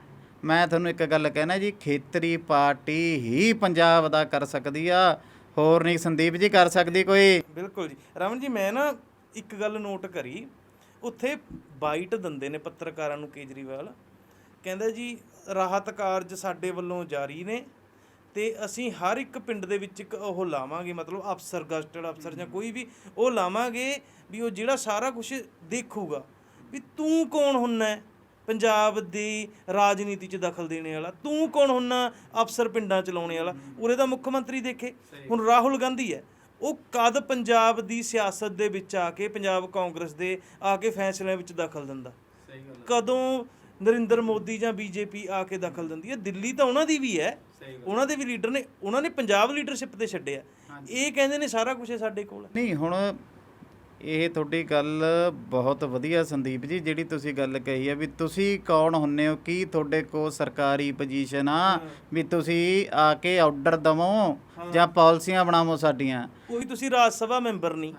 ਮੈਂ ਤੁਹਾਨੂੰ ਇੱਕ ਗੱਲ ਕਹਿਣਾ ਜੀ, ਖੇਤਰੀ ਪਾਰਟੀ ਹੀ ਪੰਜਾਬ ਦਾ ਕਰ ਸਕਦੀ ਆ। ਹੋਰ ਨਹੀਂ, ਸੰਦੀਪ ਜੀ, ਕਰ ਸਕਦੀ ਕੋਈ? ਬਿਲਕੁਲ ਜੀ। ਰਮਨ ਜੀ, ਮੈਂ ਨਾ ਇੱਕ ਗੱਲ ਨੋਟ ਕਰੀ। ਉੱਥੇ ਬਾਈਟ ਦਿੰਦੇ ਨੇ ਪੱਤਰਕਾਰਾਂ ਨੂੰ ਕੇਜਰੀਵਾਲ। ਕਹਿੰਦਾ ਜੀ, ਰਾਹਤ ਕਾਰਜ ਸਾਡੇ ਵੱਲੋਂ ਜਾਰੀ ਨੇ। ਤੇ ਅਸੀਂ ਹਰ ਇੱਕ ਪਿੰਡ ਦੇ ਵਿੱਚ ਇੱਕ ਉਹ ਲਾਵਾਂਗੇ ਮਤਲਬ ਅਫਸਰ ਗਸਟਡ ਅਫਸਰ ਜਾਂ ਕੋਈ ਵੀ ਉਹ ਲਾਵਾਂਗੇ ਵੀ ਉਹ ਜਿਹੜਾ ਸਾਰਾ ਕੁਝ ਦੇਖੂਗਾ ਵੀ ਤੂੰ ਕੌਣ ਹੁੰਨਾ ਪੰਜਾਬ ਦੀ ਰਾਜਨੀਤੀ 'ਚ ਦਖਲ ਦੇਣੇ ਵਾਲਾ। ਤੂੰ ਕੌਣ ਹੁੰਨਾ? ਅਫਸਰ ਪਿੰਡਾਂ ਚ ਲਾਉਣੇ ਵਾਲਾ। ਉਰੇ ਦਾ ਮੁੱਖ ਮੰਤਰੀ ਦੇਖੇ। ਹੁਣ ਰਾਹੁਲ ਗਾਂਧੀ ਹੈ। ਉਹ ਕਦ ਪੰਜਾਬ ਦੀ ਸਿਆਸਤ ਦੇ ਵਿੱਚ ਆ ਕੇ ਪੰਜਾਬ ਕਾਂਗਰਸ ਦੇ ਆ ਕੇ ਫੈਸਲਿਆਂ ਵਿੱਚ ਦਖਲ ਦਿੰਦਾ? ਕਦੋਂ ਨਰਿੰਦਰ ਮੋਦੀ ਜਾਂ ਬੀਜੇਪੀ ਆ ਕੇ ਦਖਲ ਦਿੰਦੀ ਹੈ? ਦਿੱਲੀ ਤਾਂ ਉਹਨਾਂ ਦੀ ਵੀ ਹੈ। ਉਹਨਾਂ ਦੇ ਵੀ ਲੀਡਰ ਨੇ ਉਹਨਾਂ ਨੇ ਪੰਜਾਬ ਲੀਡਰਸ਼ਿਪ ਤੇ ਛੱਡਿਆ ਇਹ ਕਹਿੰਦੇ ਨੇ ਸਾਰਾ ਕੁਝ ਸਾਡੇ ਕੋਲ ਨਹੀਂ ਹੁਣ ਇਹ ਤੁਹਾਡੀ ਗੱਲ ਬਹੁਤ ਵਧੀਆ ਸੰਦੀਪ ਜੀ ਜਿਹੜੀ ਤੁਸੀਂ ਗੱਲ ਕਹੀ ਹੈ ਵੀ ਤੁਸੀਂ ਕੌਣ ਹੁੰਨੇ ਹੋ ਕੀ ਤੁਹਾਡੇ ਕੋਲ ਸਰਕਾਰੀ ਪੋਜੀਸ਼ਨ ਆ ਵੀ ਤੁਸੀਂ ਆ ਕੇ ਆਰਡਰ ਦਵੋ ਜਾਂ ਪਾਲਿਸੀਆਂ ਬਣਾਵੋ ਸਾਡੀਆਂ? ਕੋਈ ਤੁਸੀਂ ਰਾਜ ਸਭਾ ਮੈਂਬਰ ਨਹੀਂ।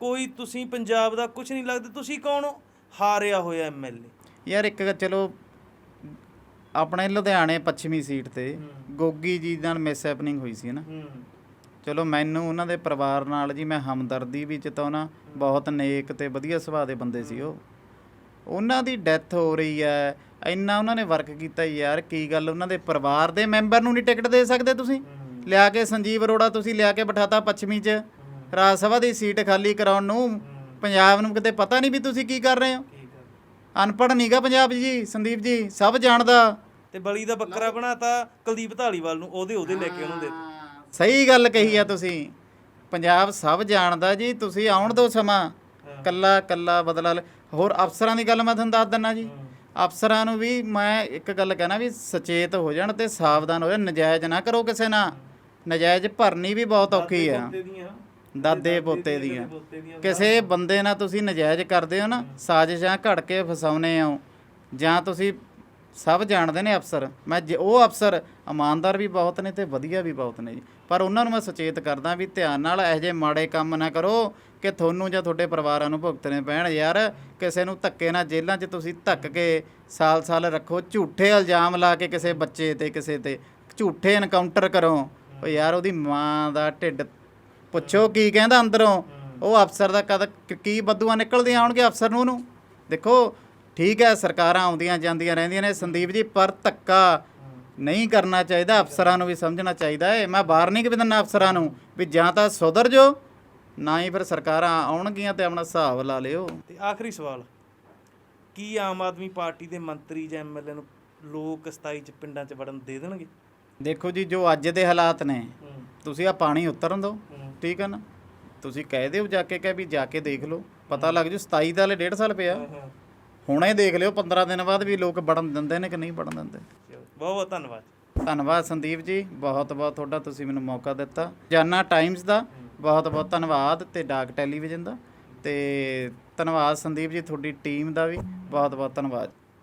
ਕੋਈ ਤੁਸੀਂ ਪੰਜਾਬ ਦਾ ਕੁਝ ਨਹੀਂ ਲੱਗਦੇ ਤੁਸੀਂ ਕੌਣ ਹੋ? ਹਾਰਿਆ ਹੋਇਆ ਐਮਐਲਏ ਯਾਰ ਇੱਕ ਚਲੋ ਆਪਣੇ ਲੁਧਿਆਣੇ ਪੱਛਮੀ ਸੀਟ ਤੇ ਗੋਗੀ ਜੀ ਨਾਲ ਮਿਸ ਹੈਪਨਿੰਗ ਹੋਈ ਸੀ ਨਾ? ਚਲੋ ਮੈਨੂੰ ਉਹਨਾਂ ਦੇ ਪਰਿਵਾਰ ਨਾਲ ਜੀ ਮੈਂ ਹਮਦਰਦੀ ਵੀ ਚਤਾਉਣਾ ਬਹੁਤ ਨੇਕ ਤੇ ਵਧੀਆ ਸੁਭਾਅ ਦੇ ਬੰਦੇ ਸੀ ਉਹ। ਉਹਨਾਂ ਦੀ ਡੈਥ ਹੋ ਰਹੀ ਹੈ ਇੰਨਾ ਉਹਨਾਂ ਨੇ ਵਰਕ ਕੀਤਾ ਯਾਰ ਕੀ ਗੱਲ ਉਹਨਾਂ ਦੇ ਪਰਿਵਾਰ ਦੇ ਮੈਂਬਰ ਨੂੰ ਨਹੀਂ ਟਿਕਟ ਦੇ ਸਕਦੇ ਤੁਸੀਂ? ਲਿਆ ਕੇ ਸੰਜੀਵ ਅਰੋੜਾ ਤੁਸੀਂ ਲਿਆ ਕੇ ਬਿਠਾਤਾ ਪੱਛਮੀ 'ਚ? ਰਾਜ ਸਭਾ ਦੀ ਸੀਟ ਖਾਲੀ ਕਰਾਉਣ ਨੂੰ? ਪੰਜਾਬ ਨੂੰ ਕਿਤੇ ਪਤਾ ਨਹੀਂ ਵੀ ਤੁਸੀਂ ਕੀ ਕਰ ਰਹੇ ਹੈ? ਅਨਪੜ੍ਹ ਨਹੀਂਗਾ ਪੰਜਾਬ ਜੀ ਸੰਦੀਪ ਜੀ ਸਭ ਜਾਣਦਾ। ਤੇ ਬਲੀ ਦਾ ਬੱਕਰਾ ਬਣਾਤਾ ਕੁਲਦੀਪ ਢਾਲੀਵਾਲ ਨੂੰ ਉਹਦੇ ਉਹਦੇ ਲੈ ਕੇ ਉਹਨੂੰ ਦੇ ਸਹੀ ਗੱਲ ਕਹੀ ਆ ਤੁਸੀਂ। ਪੰਜਾਬ ਸਭ ਜਾਣਦਾ ਜੀ ਤੁਸੀਂ ਆਉਣ ਦਿਓ ਸਮਾਂ। ਕੱਲਾ ਕੱਲਾ ਬਦਲਾ ਲੈ- ਹੋਰ ਅਫਸਰਾਂ ਦੀ ਗੱਲ ਮੈਂ ਤੁਹਾਨੂੰ ਦੱਸ ਦਿੰਨਾ ਜੀ। ਅਫਸਰਾਂ ਨੂੰ ਵੀ ਮੈਂ ਇੱਕ ਗੱਲ ਕਹਿਣਾ ਵੀ ਸੁਚੇਤ ਹੋ ਜਾਣ ਤੇ ਸਾਵਧਾਨ ਹੋ ਜਾਣ ਨਜਾਇਜ਼ ਨਾ ਕਰੋ ਕਿਸੇ ਨਾਲ। ਨਜਾਇਜ਼ ਭਰਨੀ ਵੀ ਬਹੁਤ ਔਖੀ ਆ। ਦੀਆਂ ਦਾਦੇ ਪੋਤੇ ਦੀਆਂ। ਪੋਤੇ ਦੀਆਂ ਕਿਸੇ ਬੰਦੇ ਨਾਲ ਤੁਸੀਂ ਨਜਾਇਜ਼ ਕਰਦੇ ਹੋ ਨਾ, ਸਾਜ਼ਿਸ਼ਾਂ ਘੜ ਕੇ ਫਸਾਉਨੇ ਹੋ, ਜਾਂ ਤੁਸੀਂ ਸਭ ਜਾਣਦੇ ਨੇ ਅਫਸਰ। ਮੈਂ ਜੇ ਉਹ ਅਫਸਰ ਇਮਾਨਦਾਰ ਵੀ ਬਹੁਤ ਨੇ ਤੇ ਵਧੀਆ ਵੀ ਬਹੁਤ ਨੇ ਜੀ। ਪਰ ਉਹਨਾਂ ਨੂੰ ਮੈਂ ਸੁਚੇਤ ਕਰਦਾ ਵੀ ਧਿਆਨ ਨਾਲ ਇਹੋ ਜਿਹੇ ਮਾੜੇ ਕੰਮ ਨਾ ਕਰੋ ਕਿ ਤੁਹਾਨੂੰ ਜਾਂ ਤੁਹਾਡੇ ਪਰਿਵਾਰਾਂ ਨੂੰ ਭੁਗਤਣੇ ਪੈਣ ਯਾਰ। ਕਿਸੇ ਨੂੰ ਧੱਕੇ ਨਾਲ ਜੇਲ੍ਹਾਂ 'ਚ ਤੁਸੀਂ ਧੱਕ ਕੇ ਸਾਲ-ਸਾਲ ਰੱਖੋ। ਝੂਠੇ ਇਲਜ਼ਾਮ ਲਾ ਕੇ ਕਿਸੇ ਬੱਚੇ ਤੇ, ਕਿਸੇ ਤੇ ਝੂਠੇ ਐਨਕਾਊਂਟਰ ਕਰੋ। ਉਹ ਯਾਰ ਉਹਦੀ ਮਾਂ ਦਾ ਢਿੱਡ ਪੁੱਛੋ ਕੀ ਕਹਿੰਦਾ ਅੰਦਰੋਂ? ਉਹ ਅਫਸਰ ਦਾ ਕਦ ਕ- ਬਦੂਆਂ ਨਿਕਲਦੀਆਂ ਆਉਣਗੇ ਅਫਸਰ ਨੂੰ ਉਹਨੂੰ? ਦੇਖੋ ਠੀਕ ਹੈ ਸਰਕਾਰਾਂ ਆਉਂਦੀਆਂ ਜਾਂਦੀਆਂ ਰਹਿੰਦੀਆਂ ਨੇ। ਸੰਦੀਪ ਜੀ ਪਰ ਧੱਕਾ ਨਹੀਂ ਕਰਨਾ ਚਾਹੀਦਾ ਅਫਸਰਾਂ ਨੂੰ ਵੀ ਸਮਝਣਾ ਚਾਹੀਦਾ ਹੈ ਮੈਂ ਵਾਰਨਿੰਗ ਵੀ ਦਿੰਦਾ ਅਫਸਰਾਂ ਨੂੰ? ਵੀ ਜਾਂ ਤਾਂ ਸੁਧਰ ਜੋ ਨਾ ਹੀ ਫਿਰ ਸਰਕਾਰਾਂ ਆਉਣਗੀਆਂ ਤੇ ਆਪਣਾ ਹਿਸਾਬ ਲਾ ਲਿਓ। ਤੇ ਆਖਰੀ ਸਵਾਲ ਕੀ ਆਮ ਆਦਮੀ ਪਾਰਟੀ ਦੇ ਮੰਤਰੀ ਜਾਂ ਐਮਐਲਏ ਨੂੰ ਲੋਕ 27 ਚ ਪਿੰਡਾਂ ਚ ਵੜਨ ਦੇ ਦੇਣਗੇ? ਦੇਖੋ ਜੀ ਜੋ ਅੱਜ ਦੇ ਹਾਲਾਤ ਨੇ ਤੁਸੀਂ ਆ ਪਾਣੀ ਉਤਰਨ ਦਿਓ। ਹੂੰ। ਠੀਕ ਹੈ ਨਾ ਤੁਸੀਂ ਕਹਿ ਦਿਓ ਜਾ ਕੇ ਕਿ ਵੀ ਜਾ ਕੇ ਦੇਖ ਲਓ। ਪਤਾ ਲੱਗ ਜੂ 27 ਦਾ ਹਲੇ ਡੇਢ ਸਾਲ ਪਿਆ। ਹੁਣੇ ਦੇਖ ਲਿਓ 15 ਦਿਨ ਬਾਅਦ ਵੀ ਲੋਕ ਵੜਨ ਦਿੰਦੇ ਨੇ ਕਿ ਨਹੀਂ ਵੜਨ ਦਿੰਦੇ। ਬਹੁਤ ਬਹੁਤ ਧੰਨਵਾਦ। ਧੰਨਵਾਦ ਸੰਦੀਪ ਜੀ ਬਹੁਤ ਬਹੁਤ ਤੁਹਾਡਾ ਤੁਸੀਂ ਮੈਨੂੰ ਮੌਕਾ ਦਿੱਤਾ। ਜਾਨਾ ਟਾਈਮਜ਼ ਦਾ ਬਹੁਤ ਬਹੁਤ ਧੰਨਵਾਦ ਤੇ ਡਾਕ ਟੈਲੀਵਿਜ਼ਨ ਦਾ ਤੇ ਧੰਨਵਾਦ ਸੰਦੀਪ ਜੀ ਤੁਹਾਡੀ ਟੀਮ ਦਾ ਵੀ ਬਹੁਤ ਬਹੁਤ ਧੰਨਵਾਦ।